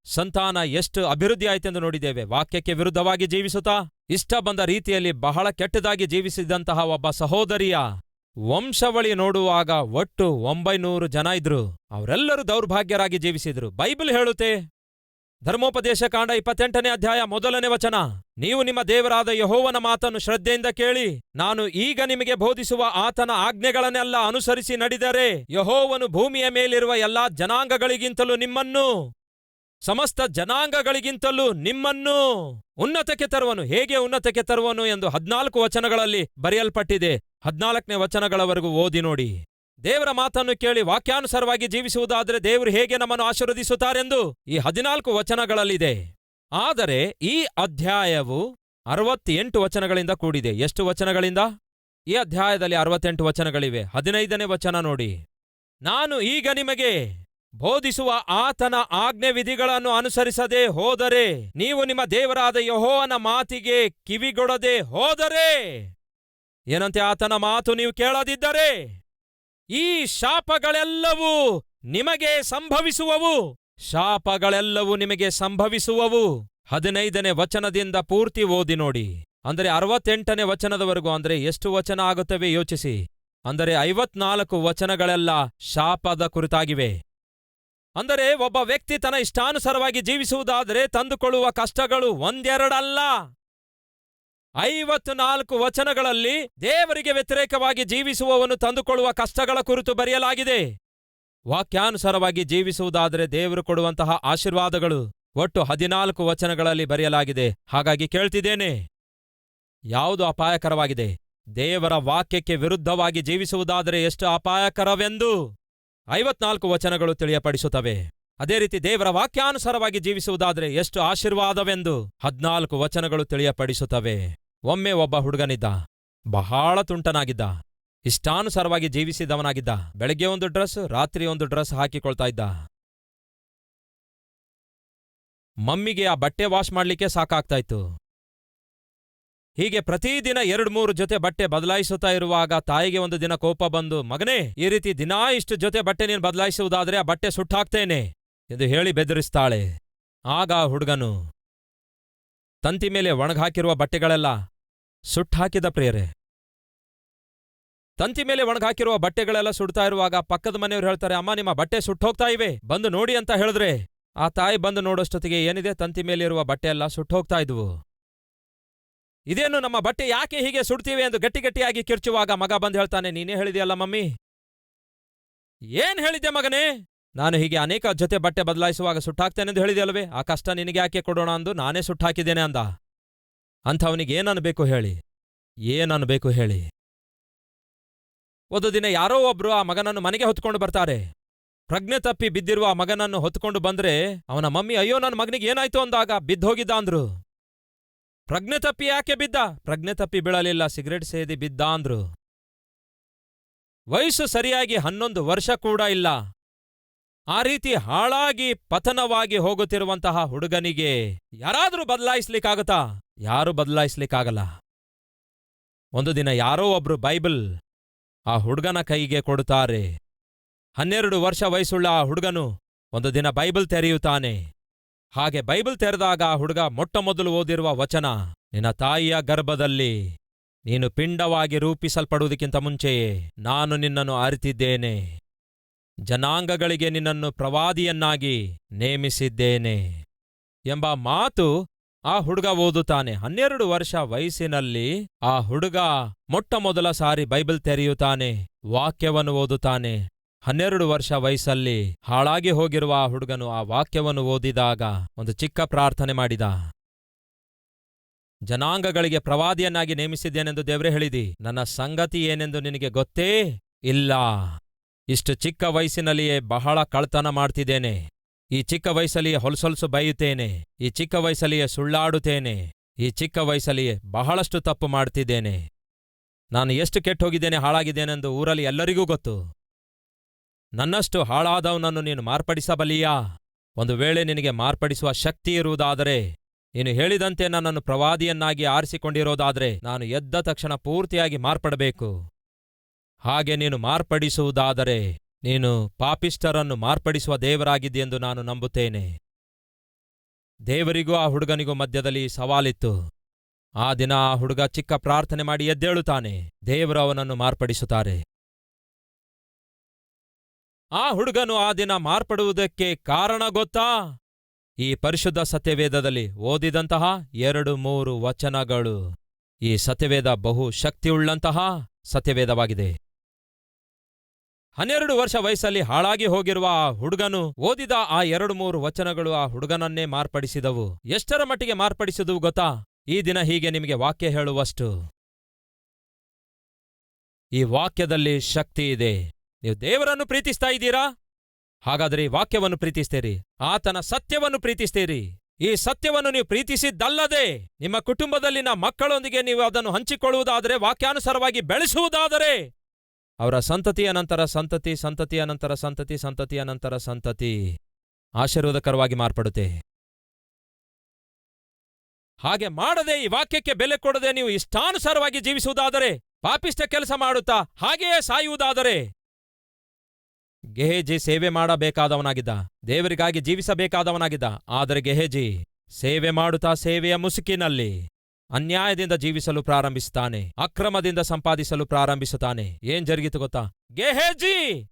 ಸಂತಾನ ಎಷ್ಟು ಅಭಿವೃದ್ಧಿ ಆಯ್ತೆಂದು ನೋಡಿದ್ದೇವೆ. ವಾಕ್ಯಕ್ಕೆ ವಿರುದ್ಧವಾಗಿ ಜೀವಿಸುತ್ತಾ, ಇಷ್ಟ ಬಂದ ರೀತಿಯಲ್ಲಿ ಬಹಳ ಕೆಟ್ಟದಾಗಿ ಜೀವಿಸಿದಂತಹ ಒಬ್ಬ ಸಹೋದರಿಯ ವಂಶವಳಿ ನೋಡುವಾಗ ಒಟ್ಟು ಒಂಬೈನೂರು ಜನ ಇದ್ರು. ಅವರೆಲ್ಲರೂ ದೌರ್ಭಾಗ್ಯರಾಗಿ ಜೀವಿಸಿದ್ರು. ಬೈಬಲ್ ಹೇಳುತ್ತೆ ಧರ್ಮೋಪದೇಶ ಕಾಂಡ ಇಪ್ಪತ್ತೆಂಟನೇ ಅಧ್ಯಾಯ ಮೊದಲನೇ ವಚನ. ನೀವು ನಿಮ್ಮ ದೇವರಾದ ಯಹೋವನ ಮಾತನ್ನು ಶ್ರದ್ಧೆಯಿಂದ ಕೇಳಿ, ನಾನು ಈಗ ನಿಮಗೆ ಬೋಧಿಸುವ ಆತನ ಆಜ್ಞೆಗಳನ್ನೆಲ್ಲ ಅನುಸರಿಸಿ ನಡೆದರೆ ಯಹೋವನು ಭೂಮಿಯ ಮೇಲಿರುವ ಎಲ್ಲಾ ಜನಾಂಗಗಳಿಗಿಂತಲೂ ನಿಮ್ಮನ್ನು, ಸಮಸ್ತ ಜನಾಂಗಗಳಿಗಿಂತಲೂ ನಿಮ್ಮನ್ನು ಉನ್ನತಕ್ಕೆ ತರುವನು. ಹೇಗೆ ಉನ್ನತಕ್ಕೆ ತರುವನು ಎಂದು ಹದ್ನಾಲ್ಕು ವಚನಗಳಲ್ಲಿ ಬರೆಯಲ್ಪಟ್ಟಿದೆ. ಹದ್ನಾಲ್ಕನೇ ವಚನಗಳವರೆಗೂ ಓದಿ ನೋಡಿ. ದೇವರ ಮಾತನ್ನು ಕೇಳಿ ವಾಕ್ಯಾನುಸಾರವಾಗಿ ಜೀವಿಸುವುದಾದರೆ ದೇವರು ಹೇಗೆ ನಮ್ಮನ್ನು ಆಶೀರ್ವದಿಸುತ್ತಾರೆಂದು ಈ ಹದಿನಾಲ್ಕು ವಚನಗಳಲ್ಲಿದೆ. ಆದರೆ ಈ ಅಧ್ಯಾಯವು ಅರವತ್ತೆಂಟು ವಚನಗಳಿಂದ ಕೂಡಿದೆ. ಎಷ್ಟು ವಚನಗಳಿಂದ? ಈ ಅಧ್ಯಾಯದಲ್ಲಿ ಅರವತ್ತೆಂಟು ವಚನಗಳಿವೆ. ಹದಿನೈದನೇ ವಚನ ನೋಡಿ. ನಾನು ಈಗ ನಿಮಗೆ ಬೋಧಿಸುವ ಆತನ ಆಜ್ಞೆ ವಿಧಿಗಳನ್ನು ಅನುಸರಿಸದೆ ಹೋದರೆ, ನೀವು ನಿಮ್ಮ ದೇವರಾದ ಯಹೋವನ ಮಾತಿಗೆ ಕಿವಿಗೊಡದೆ ಹೋದರೆ, ಏನಂತೆ ಆತನ ಮಾತು ನೀವು ಕೇಳದಿದ್ದರೆ? ಈ ಶಾಪಗಳೆಲ್ಲವೂ ನಿಮಗೆ ಸಂಭವಿಸುವವು. ಶಾಪಗಳೆಲ್ಲವೂ ನಿಮಗೆ ಸಂಭವಿಸುವವು. ಹದಿನೈದನೇ ವಚನದಿಂದ ಪೂರ್ತಿ ಓದಿ ನೋಡಿ. ಅಂದರೆ ಅರವತ್ತೆಂಟನೇ ವಚನದವರೆಗೂ, ಅಂದರೆ ಎಷ್ಟು ವಚನ ಆಗುತ್ತವೆ ಯೋಚಿಸಿ. ಅಂದರೆ ಐವತ್ನಾಲ್ಕು ವಚನಗಳೆಲ್ಲ ಶಾಪದ ಕುರಿತಾಗಿವೆ. ಅಂದರೆ ಒಬ್ಬ ವ್ಯಕ್ತಿ ತನ್ನ ಇಷ್ಟಾನುಸಾರವಾಗಿ ಜೀವಿಸುವುದಾದರೆ ತಂದುಕೊಳ್ಳುವ ಕಷ್ಟಗಳು ಒಂದೆರಡಲ್ಲ. ಐವತ್ತು ನಾಲ್ಕು ವಚನಗಳಲ್ಲಿ ದೇವರಿಗೆ ವ್ಯತಿರೇಕವಾಗಿ ಜೀವಿಸುವವನು ತಂದುಕೊಳ್ಳುವ ಕಷ್ಟಗಳ ಕುರಿತು ಬರೆಯಲಾಗಿದೆ. ವಾಕ್ಯಾನುಸಾರವಾಗಿ ಜೀವಿಸುವುದಾದರೆ ದೇವರು ಕೊಡುವಂತಹ ಆಶೀರ್ವಾದಗಳು ಒಟ್ಟು ಹದಿನಾಲ್ಕು ವಚನಗಳಲ್ಲಿ ಬರೆಯಲಾಗಿದೆ. ಹಾಗಾಗಿ ಕೇಳ್ತಿದ್ದೇನೆ. ಯಾವುದು ಅಪಾಯಕರವಾಗಿದೆ? ದೇವರ ವಾಕ್ಯಕ್ಕೆ ವಿರುದ್ಧವಾಗಿ ಜೀವಿಸುವುದಾದರೆ ಎಷ್ಟು ಅಪಾಯಕರವೆಂದು ಐವತ್ನಾಲ್ಕು ವಚನಗಳು ತಿಳಿಯಪಡಿಸುತ್ತವೆ. ಅದೇ ರೀತಿ ದೇವರ ವಾಕ್ಯಾನುಸಾರವಾಗಿ ಜೀವಿಸುವುದಾದರೆ ಎಷ್ಟು ಆಶೀರ್ವಾದವೆಂದು ಹದ್ನಾಲ್ಕು ವಚನಗಳು ತಿಳಿಯಪಡಿಸುತ್ತವೆ. ಒಮ್ಮೆ ಒಬ್ಬ ಹುಡುಗನಿದ್ದ, ಬಹಳ ತುಂಟನಾಗಿದ್ದ, ಇಷ್ಟಾನುಸಾರವಾಗಿ ಜೀವಿಸಿದವನಾಗಿದ್ದ, ಬೆಳಗ್ಗೆ ಒಂದು ಡ್ರೆಸ್, ರಾತ್ರಿ ಒಂದು ಡ್ರೆಸ್ ಹಾಕಿಕೊಳ್ತಾ ಇದ್ದ. ಮಮ್ಮಿಗೆ ಆ ಬಟ್ಟೆ ವಾಶ್ ಮಾಡ್ಲಿಕ್ಕೆ ಸಾಕಾಗ್ತಾ ಇತ್ತು ಹೀಗೆ ಪ್ರತಿದಿನ ಎರಡು ಮೂರು ಜೊತೆ ಬಟ್ಟೆ ಬದಲಾಯಿಸುತ್ತಾ ಇರುವಾಗ ತಾಯಿಗೆ ಒಂದು ದಿನ ಕೋಪ ಬಂದು, ಮಗನೇ, ಈ ರೀತಿ ದಿನಾ ಇಷ್ಟು ಜೊತೆ ಬಟ್ಟೆ ನೀನು ಬದಲಾಯಿಸುವುದಾದರೆ ಆ ಬಟ್ಟೆ ಸುಟ್ಟಾಕ್ತೇನೆ ಎಂದು ಹೇಳಿ ಬೆದರಿಸ್ತಾಳೆ. ಆಗ ಹುಡುಗನು ತಂತಿ ಮೇಲೆ ಒಣಗಾಕಿರುವ ಬಟ್ಟೆಗಳೆಲ್ಲ ಸುಟ್ಟಾಕಿದ ಪ್ರಿಯರೇ. ತಂತಿ ಮೇಲೆ ಒಣಗಾಕಿರುವ ಬಟ್ಟೆಗಳೆಲ್ಲ ಸುಡ್ತಾ ಇರುವಾಗ ಪಕ್ಕದ ಮನೆಯವ್ರು ಹೇಳ್ತಾರೆ, ಅಮ್ಮ, ನಿಮ್ಮ ಬಟ್ಟೆ ಸುಟ್ಟೋಗ್ತಾ ಇವೆ, ಬಂದು ನೋಡಿ ಅಂತ ಹೇಳಿದ್ರೆ ಆ ತಾಯಿ ಬಂದು ನೋಡೋಷ್ಟೊತ್ತಿಗೆ ಏನಿದೆ? ತಂತಿ ಮೇಲಿರುವ ಬಟ್ಟೆ ಎಲ್ಲ ಸುಟ್ಟೋಗ್ತಾ ಇದ್ವು. ಇದೇನು ನಮ್ಮ ಬಟ್ಟೆ ಯಾಕೆ ಹೀಗೆ ಸುಡ್ತೀವಿ ಎಂದು ಗಟ್ಟಿ ಗಟ್ಟಿಯಾಗಿ ಕಿರ್ಚುವಾಗ ಮಗ ಬಂದು ಹೇಳ್ತಾನೆ, ನೀನೇ ಹೇಳಿದೆಯಲ್ಲ ಮಮ್ಮಿ? ಏನ್ ಹೇಳಿದ್ದೆ ಮಗನೇ? ನಾನು ಹೀಗೆ ಅನೇಕ ಜೊತೆ ಬಟ್ಟೆ ಬದಲಾಯಿಸುವಾಗ ಸುಟ್ಟಾಕ್ತೇನೆಂದು ಹೇಳಿದೆಯಲ್ವೇ ಆ ಕಷ್ಟ ನಿನಗೆ ಯಾಕೆ ಕೊಡೋಣ ಅಂದು ನಾನೇ ಸುಟ್ಟಾಕಿದ್ದೇನೆ ಅಂದ. ಅಂಥವನಿಗೆ ಏನನ್ಬೇಕು ಹೇಳಿ? ಏನನ್ಬೇಕು ಹೇಳಿ? ಒಂದು ದಿನ ಯಾರೋ ಒಬ್ರು ಆ ಮಗನನ್ನು ಮನೆಗೆ ಹೊತ್ಕೊಂಡು ಬರ್ತಾರೆ. ಪ್ರಜ್ಞೆ ತಪ್ಪಿ ಬಿದ್ದಿರುವ ಆ ಮಗನನ್ನು ಹೊತ್ಕೊಂಡು ಬಂದ್ರೆ ಅವನ ಮಮ್ಮಿ, ಅಯ್ಯೋ, ನನ್ನ ಮಗನಿಗೆ ಏನಾಯ್ತು? ಅಂದಾಗ ಬಿದ್ದೋಗಿದ್ದ ಅಂದ್ರು. ಪ್ರಜ್ಞೆ ತಪ್ಪಿ ಯಾಕೆ ಬಿದ್ದ? ಪ್ರಜ್ಞೆ ತಪ್ಪಿ ಬೀಳಲಿಲ್ಲ, ಸಿಗರೇಟ್ ಸೇದಿ ಬಿದ್ದ ಅಂದ್ರು. ವಯಸ್ಸು ಸರಿಯಾಗಿ ಹನ್ನೊಂದು ವರ್ಷ ಕೂಡ ಇಲ್ಲ. ಆ ರೀತಿ ಹಾಳಾಗಿ ಪತನವಾಗಿ ಹೋಗುತ್ತಿರುವಂತಹ ಹುಡುಗನಿಗೆ ಯಾರಾದರೂ ಬದಲಾಯಿಸ್ಲಿಕ್ಕಾಗತ್ತಾ? ಯಾರೂ ಬದಲಾಯಿಸ್ಲಿಕ್ಕಾಗಲ್ಲ. ಒಂದು ದಿನ ಯಾರೋ ಒಬ್ರು ಬೈಬಲ್ ಆ ಹುಡುಗನ ಕೈಗೆ ಕೊಡುತ್ತಾರೆ. ಹನ್ನೆರಡು ವರ್ಷ ವಯಸ್ಸುಳ್ಳ ಆ ಹುಡುಗನು ಒಂದು ದಿನ ಬೈಬಲ್ ತೆರೆಯುತ್ತಾನೆ. ಹಾಗೆ ಬೈಬಲ್ ತೆರೆದಾಗ ಆ ಹುಡುಗ ಮೊಟ್ಟಮೊದಲು ಓದಿರುವ ವಚನ, ನಿನ್ನ ತಾಯಿಯ ಗರ್ಭದಲ್ಲಿ ನೀನು ಪಿಂಡವಾಗಿ ರೂಪಿಸಲ್ಪಡುವುದಕ್ಕಿಂತ ಮುಂಚೆಯೇ ನಾನು ನಿನ್ನನ್ನು ಅರಿತಿದ್ದೇನೆ ಜನಾಂಗಗಳಿಗೆ ನಿನ್ನನ್ನು ಪ್ರವಾದಿಯನ್ನಾಗಿ ನೇಮಿಸಿದ್ದೇನೆ ಎಂಬ ಮಾತು ಆ ಹುಡುಗ ಓದುತ್ತಾನೆ. ಹನ್ನೆರಡು ವರ್ಷ ವಯಸ್ಸಿನಲ್ಲಿ ಆ ಹುಡುಗ ಮೊಟ್ಟ ಮೊದಲ ಸಾರಿ ಬೈಬಲ್ ತೆರೆಯುತ್ತಾನೆ, ವಾಕ್ಯವನ್ನು ಓದುತ್ತಾನೆ. ಹನ್ನೆರಡು ವರ್ಷ ವಯಸ್ಸಲ್ಲಿ ಹಾಳಾಗಿ ಹೋಗಿರುವ ಆ ಹುಡುಗನು ಆ ವಾಕ್ಯವನ್ನು ಓದಿದಾಗ ಒಂದು ಚಿಕ್ಕ ಪ್ರಾರ್ಥನೆ ಮಾಡಿದ. ಜನಾಂಗಗಳಿಗೆ ಪ್ರವಾದಿಯನ್ನಾಗಿ ನೇಮಿಸಿದ್ದೇನೆಂದು ದೇವರೇ ಹೇಳಿದಿ. ನನ್ನ ಸಂಗತಿ ಏನೆಂದು ನಿನಗೆ ಗೊತ್ತೇ ಇಲ್ಲ. ಇಷ್ಟು ಚಿಕ್ಕ ವಯಸ್ಸಿನಲ್ಲಿಯೇ ಬಹಳ ಕಳ್ತನ ಮಾಡ್ತಿದ್ದೇನೆ. ಈ ಚಿಕ್ಕ ವಯಸ್ಸಲ್ಲಿಯೇ ಹೊಲ್ಸೊಲ್ಸು ಬೈಯುತ್ತೇನೆ. ಈ ಚಿಕ್ಕ ವಯಸ್ಸಲ್ಲಿಯೇ ಸುಳ್ಳಾಡುತ್ತೇನೆ. ಈ ಚಿಕ್ಕ ವಯಸ್ಸಲ್ಲಿಯೇ ಬಹಳಷ್ಟು ತಪ್ಪು ಮಾಡ್ತಿದ್ದೇನೆ. ನಾನು ಎಷ್ಟು ಕೆಟ್ಟೋಗಿದ್ದೇನೆ, ಹಾಳಾಗಿದ್ದೇನೆಂದು ಊರಲ್ಲಿ ಎಲ್ಲರಿಗೂ ಗೊತ್ತು. ನನ್ನಷ್ಟು ಹಾಳಾದವನನ್ನು ನೀನು ಮಾರ್ಪಡಿಸಬಲ್ಲೀಯಾ? ಒಂದು ವೇಳೆ ನಿನಗೆ ಮಾರ್ಪಡಿಸುವ ಶಕ್ತಿ ಇರುವುದಾದರೆ, ನೀನು ಹೇಳಿದಂತೆ ನನ್ನನ್ನು ಪ್ರವಾದಿಯನ್ನಾಗಿ ಆರಿಸಿಕೊಂಡಿರೋದಾದರೆ, ನಾನು ಎದ್ದ ತಕ್ಷಣ ಪೂರ್ತಿಯಾಗಿ ಮಾರ್ಪಡಬೇಕು. ಹಾಗೆ ನೀನು ಮಾರ್ಪಡಿಸುವುದಾದರೆ ನೀನು ಪಾಪಿಷ್ಟರನ್ನು ಮಾರ್ಪಡಿಸುವ ದೇವರಾಗಿದೆಯೆಂದು ನಾನು ನಂಬುತ್ತೇನೆ. ದೇವರಿಗೂ ಆ ಹುಡುಗನಿಗೂ ಮಧ್ಯದಲ್ಲಿ ಸವಾಲಿತ್ತು. ಆ ದಿನ ಆ ಹುಡುಗ ಚಿಕ್ಕ ಪ್ರಾರ್ಥನೆ ಮಾಡಿ ಎದ್ದೇಳುತ್ತಾನೆ. ದೇವರು ಅವನನ್ನು ಮಾರ್ಪಡಿಸುತ್ತಾರೆ. ಆ ಹುಡುಗನು ಆ ದಿನ ಮಾರ್ಪಡುವುದಕ್ಕೆ ಕಾರಣ ಗೊತ್ತಾ? ಈ ಪರಿಶುದ್ಧ ಸತ್ಯವೇದದಲ್ಲಿ ಓದಿದಂತಹ ಎರಡು ಮೂರು ವಚನಗಳು. ಈ ಸತ್ಯವೇದ ಬಹು ಶಕ್ತಿಯುಳ್ಳಂತಹ ಸತ್ಯವೇದವಾಗಿದೆ. ಹನ್ನೆರಡು ವರ್ಷ ವಯಸ್ಸಲ್ಲಿ ಹಾಳಾಗಿ ಹೋಗಿರುವ ಆ ಹುಡುಗನು ಓದಿದ ಆ ಎರಡು ಮೂರು ವಚನಗಳು ಆ ಹುಡುಗನನ್ನೇ ಮಾರ್ಪಡಿಸಿದವು. ಎಷ್ಟರ ಮಟ್ಟಿಗೆ ಮಾರ್ಪಡಿಸಿದವು ಗೊತ್ತಾ? ಈ ದಿನ ಹೀಗೆ ನಿಮಗೆ ವಾಕ್ಯ ಹೇಳುವಷ್ಟು. ಈ ವಾಕ್ಯದಲ್ಲಿ ಶಕ್ತಿ ಇದೆ. ನೀವು ದೇವರನ್ನು ಪ್ರೀತಿಸ್ತಾ ಇದ್ದೀರಾ? ಹಾಗಾದರೆ ಈ ವಾಕ್ಯವನ್ನು ಪ್ರೀತಿಸ್ತೀರಿ. ಆತನ ಸತ್ಯವನ್ನು ಪ್ರೀತಿಸ್ತೀರಿ. ಈ ಸತ್ಯವನ್ನು ನೀವು ಪ್ರೀತಿಸಿದ್ದಲ್ಲದೆ ನಿಮ್ಮ ಕುಟುಂಬದಲ್ಲಿನ ಮಕ್ಕಳೊಂದಿಗೆ ನೀವು ಅದನ್ನು ಹಂಚಿಕೊಳ್ಳುವುದಾದರೆ, ವಾಕ್ಯಾನುಸಾರವಾಗಿ ಬೆಳೆಸುವುದಾದರೆ ಅವರ ಸಂತತಿಯ ನಂತರ ಸಂತತಿ, ಸಂತತಿಯ ನಂತರ ಸಂತತಿ, ಸಂತತಿಯ ನಂತರ ಸಂತತಿ. ಆಶೀರ್ವಾದಕರವಾಗಿ ಮಾರ್ಪಡುತ್ತೆ. ಹಾಗೆ ಮಾಡದೆ ಈ ವಾಕ್ಯಕ್ಕೆ ಬೆಲೆ ಕೊಡದೆ ನೀವು ಇಷ್ಟಾನುಸಾರವಾಗಿ ಜೀವಿಸುವುದಾದರೆ ಪಾಪಿಷ್ಟ ಕೆಲಸ ಮಾಡುತ್ತಾ ಹಾಗೆಯೇ ಸಾಯುವುದಾದರೆ. ಗೆಹೇಜಿ ಸೇವೆ ಮಾಡಬೇಕಾದವನಾಗಿದ್ದ. ದೇವರಿಗಾಗಿ ಜೀವಿಸಬೇಕಾದವನಾಗಿದ್ದ. ಆದರೆ ಗೆಹೇಜಿ ಸೇವೆ ಮಾಡುತ್ತಾ ಸೇವೆಯ ಮುಸುಕಿನಲ್ಲಿ. ಅನ್ಯಾಯದಿಂದ ಜೀವಿಸಲು ಪ್ರಾರಂಭಿಸುತ್ತಾನೆ, ಅಕ್ರಮದಿಂದ ಸಂಪಾದಿಸಲು ಪ್ರಾರಂಭಿಸುತ್ತಾನೆ. ಏನ್ ಜರುಗಿತು ಗೊತ್ತಾ? ಗೆಹೇಜಿ!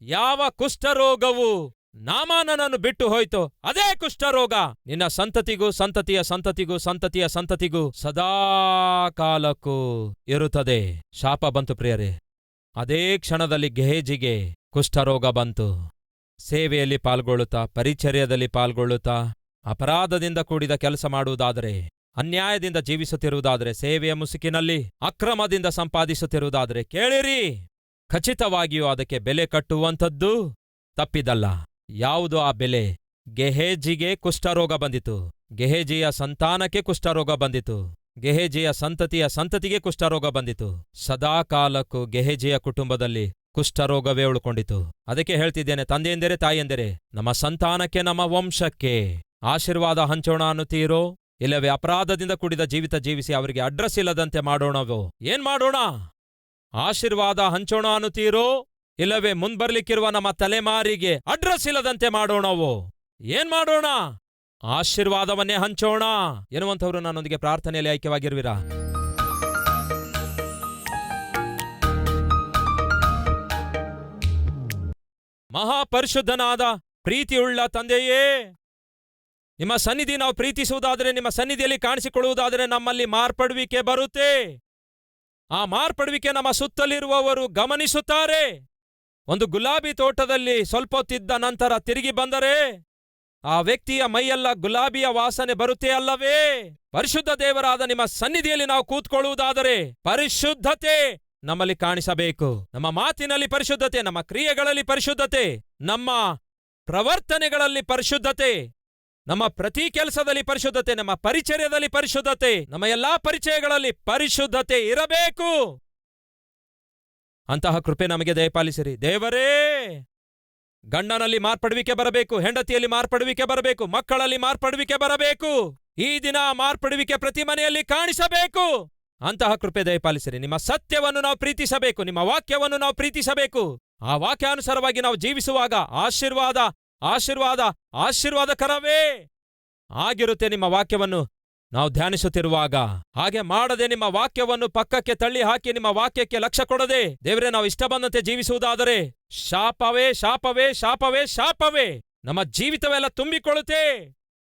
ಯಾವ ಕುಷ್ಠರೋಗವು ನಾಮಾನನನ್ನು ಬಿಟ್ಟು ಹೋಯ್ತು, ಅದೇ ಕುಷ್ಠರೋಗ. ನಿನ್ನ ಸಂತತಿಗೂ, ಸಂತತಿಯ ಸಂತತಿಗೂ ಸಂತತಿಯ ಸಂತತಿಗೂ ಸದಾ ಕಾಲಕ್ಕೂ ಇರುತ್ತದೆ. ಶಾಪ ಬಂತು ಪ್ರಿಯರೇ. ಅದೇ ಕ್ಷಣದಲ್ಲಿ ಗೆಹೇಜಿಗೆ ಕುಷ್ಠರೋಗ ಬಂತು. ಸೇವೆಯಲ್ಲಿ ಪಾಲ್ಗೊಳ್ಳುತ್ತಾ, ಪರಿಚರ್ಯದಲ್ಲಿ ಪಾಲ್ಗೊಳ್ಳುತ್ತಾ, ಅಪರಾಧದಿಂದ ಕೂಡಿದ ಕೆಲಸ ಮಾಡುವುದಾದರೆ ಅನ್ಯಾಯದಿಂದ ಜೀವಿಸುತ್ತಿರುವುದಾದರೆ ಸೇವೆಯ ಮುಸುಕಿನಲ್ಲಿ, ಅಕ್ರಮದಿಂದ ಸಂಪಾದಿಸುತ್ತಿರುವುದಾದರೆ ಕೇಳಿರಿ. ಖಚಿತವಾಗಿಯೂ ಅದಕ್ಕೆ ಬೆಲೆ ಕಟ್ಟುವಂಥದ್ದು ತಪ್ಪಿದಲ್ಲ. ಯಾವುದು ಆ ಬೆಲೆ? ಗೆಹೇಜಿಗೆ ಕುಷ್ಠರೋಗ ಬಂದಿತು. ಗೆಹೇಜಿಯ ಸಂತಾನಕ್ಕೆ ಕುಷ್ಠರೋಗ ಬಂದಿತು. ಗೆಹೇಜಿಯ ಸಂತತಿಯ ಸಂತತಿಗೆ ಕುಷ್ಠರೋಗ ಬಂದಿತು. ಸದಾ ಕಾಲಕ್ಕೂ ಗೆಹೇಜಿಯ ಕುಟುಂಬದಲ್ಲಿ ಕುಷ್ಠರೋಗವೇ ಉಳ್ಕೊಂಡಿತು. ಅದಕ್ಕೆ ಹೇಳ್ತಿದ್ದೇನೆ, ತಂದೆಯೆಂದರೆ ತಾಯಿಯೆಂದರೆ, ನಮ್ಮ ಸಂತಾನಕ್ಕೆ, ನಮ್ಮ ವಂಶಕ್ಕೆ ಆಶೀರ್ವಾದ ಹಂಚೋಣ ಅನ್ನುತ್ತೀರೋ? ಇಲ್ಲವೇ, ಅಪರಾಧದಿಂದ ಕೂಡಿದ ಜೀವಿತ ಜೀವಿಸಿ ಅವರಿಗೆ ಅಡ್ರೆಸ್ ಇಲ್ಲದಂತೆ ಮಾಡೋಣವೋ ಏನ್ ಮಾಡೋಣ? ಆಶೀರ್ವಾದ ಹಂಚೋಣ ಅನ್ನುತ್ತೀರೋ? ಇಲ್ಲವೇ ಮುಂದ್ಬರ್ಲಿಕ್ಕಿರುವ ನಮ್ಮ ತಲೆಮಾರಿಗೆ ಅಡ್ರೆಸ್ ಇಲ್ಲದಂತೆ ಮಾಡೋಣವೋ ಏನ್ ಮಾಡೋಣ? ಆಶೀರ್ವಾದವನ್ನೇ ಹಂಚೋಣ ಎನ್ನುವಂಥವ್ರು ನನ್ನೊಂದಿಗೆ ಪ್ರಾರ್ಥನೆಯಲ್ಲಿ ಐಕ್ಯವಾಗಿರುವಿರಾ? ಮಹಾಪರಿಶುದ್ಧನಾದ ಪ್ರೀತಿಯುಳ್ಳ ತಂದೆಯೇ! ನಿಮ್ಮ ಸನ್ನಿಧಿ ನಾವು ಪ್ರೀತಿಸುವುದಾದರೆ, ನಿಮ್ಮ ಸನ್ನಿಧಿಯಲ್ಲಿ ಕಾಣಿಸಿಕೊಳ್ಳುವುದಾದರೆ ನಮ್ಮಲ್ಲಿ ಮಾರ್ಪಡುವಿಕೆ ಬರುತ್ತೆ. ಆ ಮಾರ್ಪಡುವಿಕೆ ನಮ್ಮ ಸುತ್ತಲಿರುವವರು ಗಮನಿಸುತ್ತಾರೆ. ಒಂದು ಗುಲಾಬಿ ತೋಟದಲ್ಲಿ ಸ್ವಲ್ಪ ಹೊತ್ತಿದ್ದ ನಂತರ ತಿರುಗಿ ಬಂದರೆ, ಆ ವ್ಯಕ್ತಿಯ ಮೈಯೆಲ್ಲ ಗುಲಾಬಿಯ ವಾಸನೆ ಬರುತ್ತೆ ಅಲ್ಲವೇ? ಪರಿಶುದ್ಧ ದೇವರಾದ ನಿಮ್ಮ ಸನ್ನಿಧಿಯಲ್ಲಿ ನಾವು ಕೂತ್ಕೊಳ್ಳುವುದಾದರೆ ಪರಿಶುದ್ಧತೆ ನಮ್ಮಲ್ಲಿ ಕಾಣಿಸಬೇಕು. ನಮ್ಮ ಮಾತಿನಲ್ಲಿ ಪರಿಶುದ್ಧತೆ, ನಮ್ಮ ಕ್ರಿಯೆಗಳಲ್ಲಿ ಪರಿಶುದ್ಧತೆ, ನಮ್ಮ ಪ್ರವರ್ತನೆಗಳಲ್ಲಿ ಪರಿಶುದ್ಧತೆ. ನಮ್ಮ ಪ್ರತಿ ಕೆಲಸದಲ್ಲಿ ಪರಿಶುದ್ಧತೆ, ನಮ್ಮ ಪರಿಚಯದಲ್ಲಿ ಪರಿಶುದ್ಧತೆ, ನಮ್ಮ ಎಲ್ಲಾ ಪರಿಚಯಗಳಲ್ಲಿ ಪರಿಶುದ್ಧತೆ ಇರಬೇಕು. ಅಂತಹ ಕೃಪೆ ನಮಗೆ ದಯಪಾಲಿಸಿರಿ. ದೇವರೇ, ಗಂಡನಲ್ಲಿ ಮಾರ್ಪಡುವಿಕೆ ಬರಬೇಕು, ಹೆಂಡತಿಯಲ್ಲಿ ಮಾರ್ಪಡುವಿಕೆ ಬರಬೇಕು, ಮಕ್ಕಳಲ್ಲಿ ಮಾರ್ಪಡುವಿಕೆ ಬರಬೇಕು, ಈ ದಿನ ಮಾರ್ಪಡುವಿಕೆ ಪ್ರತಿ ಮನೆಯಲ್ಲಿ ಕಾಣಿಸಬೇಕು. ಅಂತಹ ಕೃಪೆ ದಯಪಾಲಿಸಿರಿ. ನಿಮ್ಮ ಸತ್ಯವನ್ನು ನಾವು ಪ್ರೀತಿಸಬೇಕು, ನಿಮ್ಮ ವಾಕ್ಯವನ್ನು ನಾವು ಪ್ರೀತಿಸಬೇಕು. ಆ ವಾಕ್ಯಾನುಸಾರವಾಗಿ ನಾವು ಜೀವಿಸುವಾಗ ಆಶೀರ್ವಾದ ಆಶೀರ್ವಾದ, ಆಶೀರ್ವಾದಕರವೇ. ಆಗಿರುತ್ತೆ ನಿಮ್ಮ ವಾಕ್ಯವನ್ನು ನಾವು ಧ್ಯಾನಿಸುತ್ತಿರುವಾಗ. ಹಾಗೆ ಮಾಡದೆ ನಿಮ್ಮ ವಾಕ್ಯವನ್ನು ಪಕ್ಕಕ್ಕೆ ತಳ್ಳಿ ಹಾಕಿ ನಿಮ್ಮ ವಾಕ್ಯಕ್ಕೆ ಲಕ್ಷ್ಯ ಕೊಡದೆ, ದೇವರೇ ನಾವು ಇಷ್ಟ ಬಂದಂತೆ ಜೀವಿಸುವುದಾದರೆ, ಶಾಪವೇ ಶಾಪವೇ ಶಾಪವೇ ಶಾಪವೇ. ನಮ್ಮ ಜೀವಿತವೆಲ್ಲ ತುಂಬಿಕೊಳ್ಳುತ್ತೆ.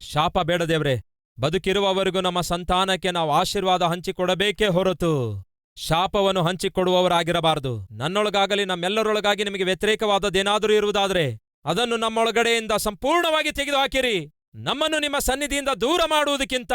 ಶಾಪ ಬೇಡ ದೇವ್ರೆ, ಬದುಕಿರುವವರೆಗೂ ನಮ್ಮ ಸಂತಾನಕ್ಕೆ ನಾವು ಆಶೀರ್ವಾದ ಹಂಚಿಕೊಡಬೇಕೇ ಹೊರತು. ಶಾಪವನ್ನು ಹಂಚಿಕೊಡುವವರಾಗಿರಬಾರದು. ನನ್ನೊಳಗಾಗಲಿ, ನಮ್ಮೆಲ್ಲರೊಳಗಾಗಿ ನಿಮಗೆ ವ್ಯತಿರೇಕವಾದದ್ದೇನಾದರೂ ಇರುವುದಾದರೆ ಅದನ್ನು ನಮ್ಮೊಳಗಡೆಯಿಂದ ಸಂಪೂರ್ಣವಾಗಿ ತೆಗೆದುಹಾಕಿರಿ. ನಮ್ಮನ್ನು ನಿಮ್ಮ ಸನ್ನಿಧಿಯಿಂದ ದೂರ ಮಾಡುವುದಕ್ಕಿಂತ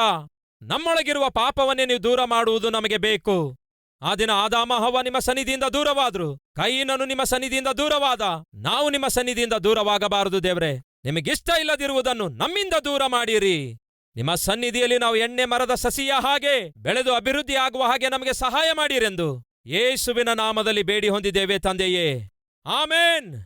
ನಮ್ಮೊಳಗಿರುವ ಪಾಪವನ್ನೇ ನೀವು ದೂರ ಮಾಡುವುದು ನಮಗೆ ಬೇಕು. ಆ ದಿನ ಆದಾಮ ಹವ ನಿಮ್ಮ ಸನ್ನಿಧಿಯಿಂದ ದೂರವಾದ್ರು. ಕೈಯಿನನು ನಿಮ್ಮ ಸನ್ನಿಧಿಯಿಂದ ದೂರವಾದ. ನಾವು ನಿಮ್ಮ ಸನ್ನಿಧಿಯಿಂದ ದೂರವಾಗಬಾರದು ದೇವ್ರೆ. ನಿಮಗಿಷ್ಟ ಇಲ್ಲದಿರುವುದನ್ನು ನಮ್ಮಿಂದ ದೂರ ಮಾಡಿರಿ. ನಿಮ್ಮ ಸನ್ನಿಧಿಯಲ್ಲಿ ನಾವು ಎಣ್ಣೆ ಮರದ ಸಸಿಯ ಹಾಗೆ ಬೆಳೆದು ಅಭಿವೃದ್ಧಿ ಆಗುವ ಹಾಗೆ ನಮಗೆ ಸಹಾಯ ಮಾಡಿರೆಂದು. ಯೇಸುವಿನ ನಾಮದಲ್ಲಿ ಬೇಡಿ ಹೊಂದಿದ್ದೇವೆ ತಂದೆಯೇ. ಆಮೇನ್.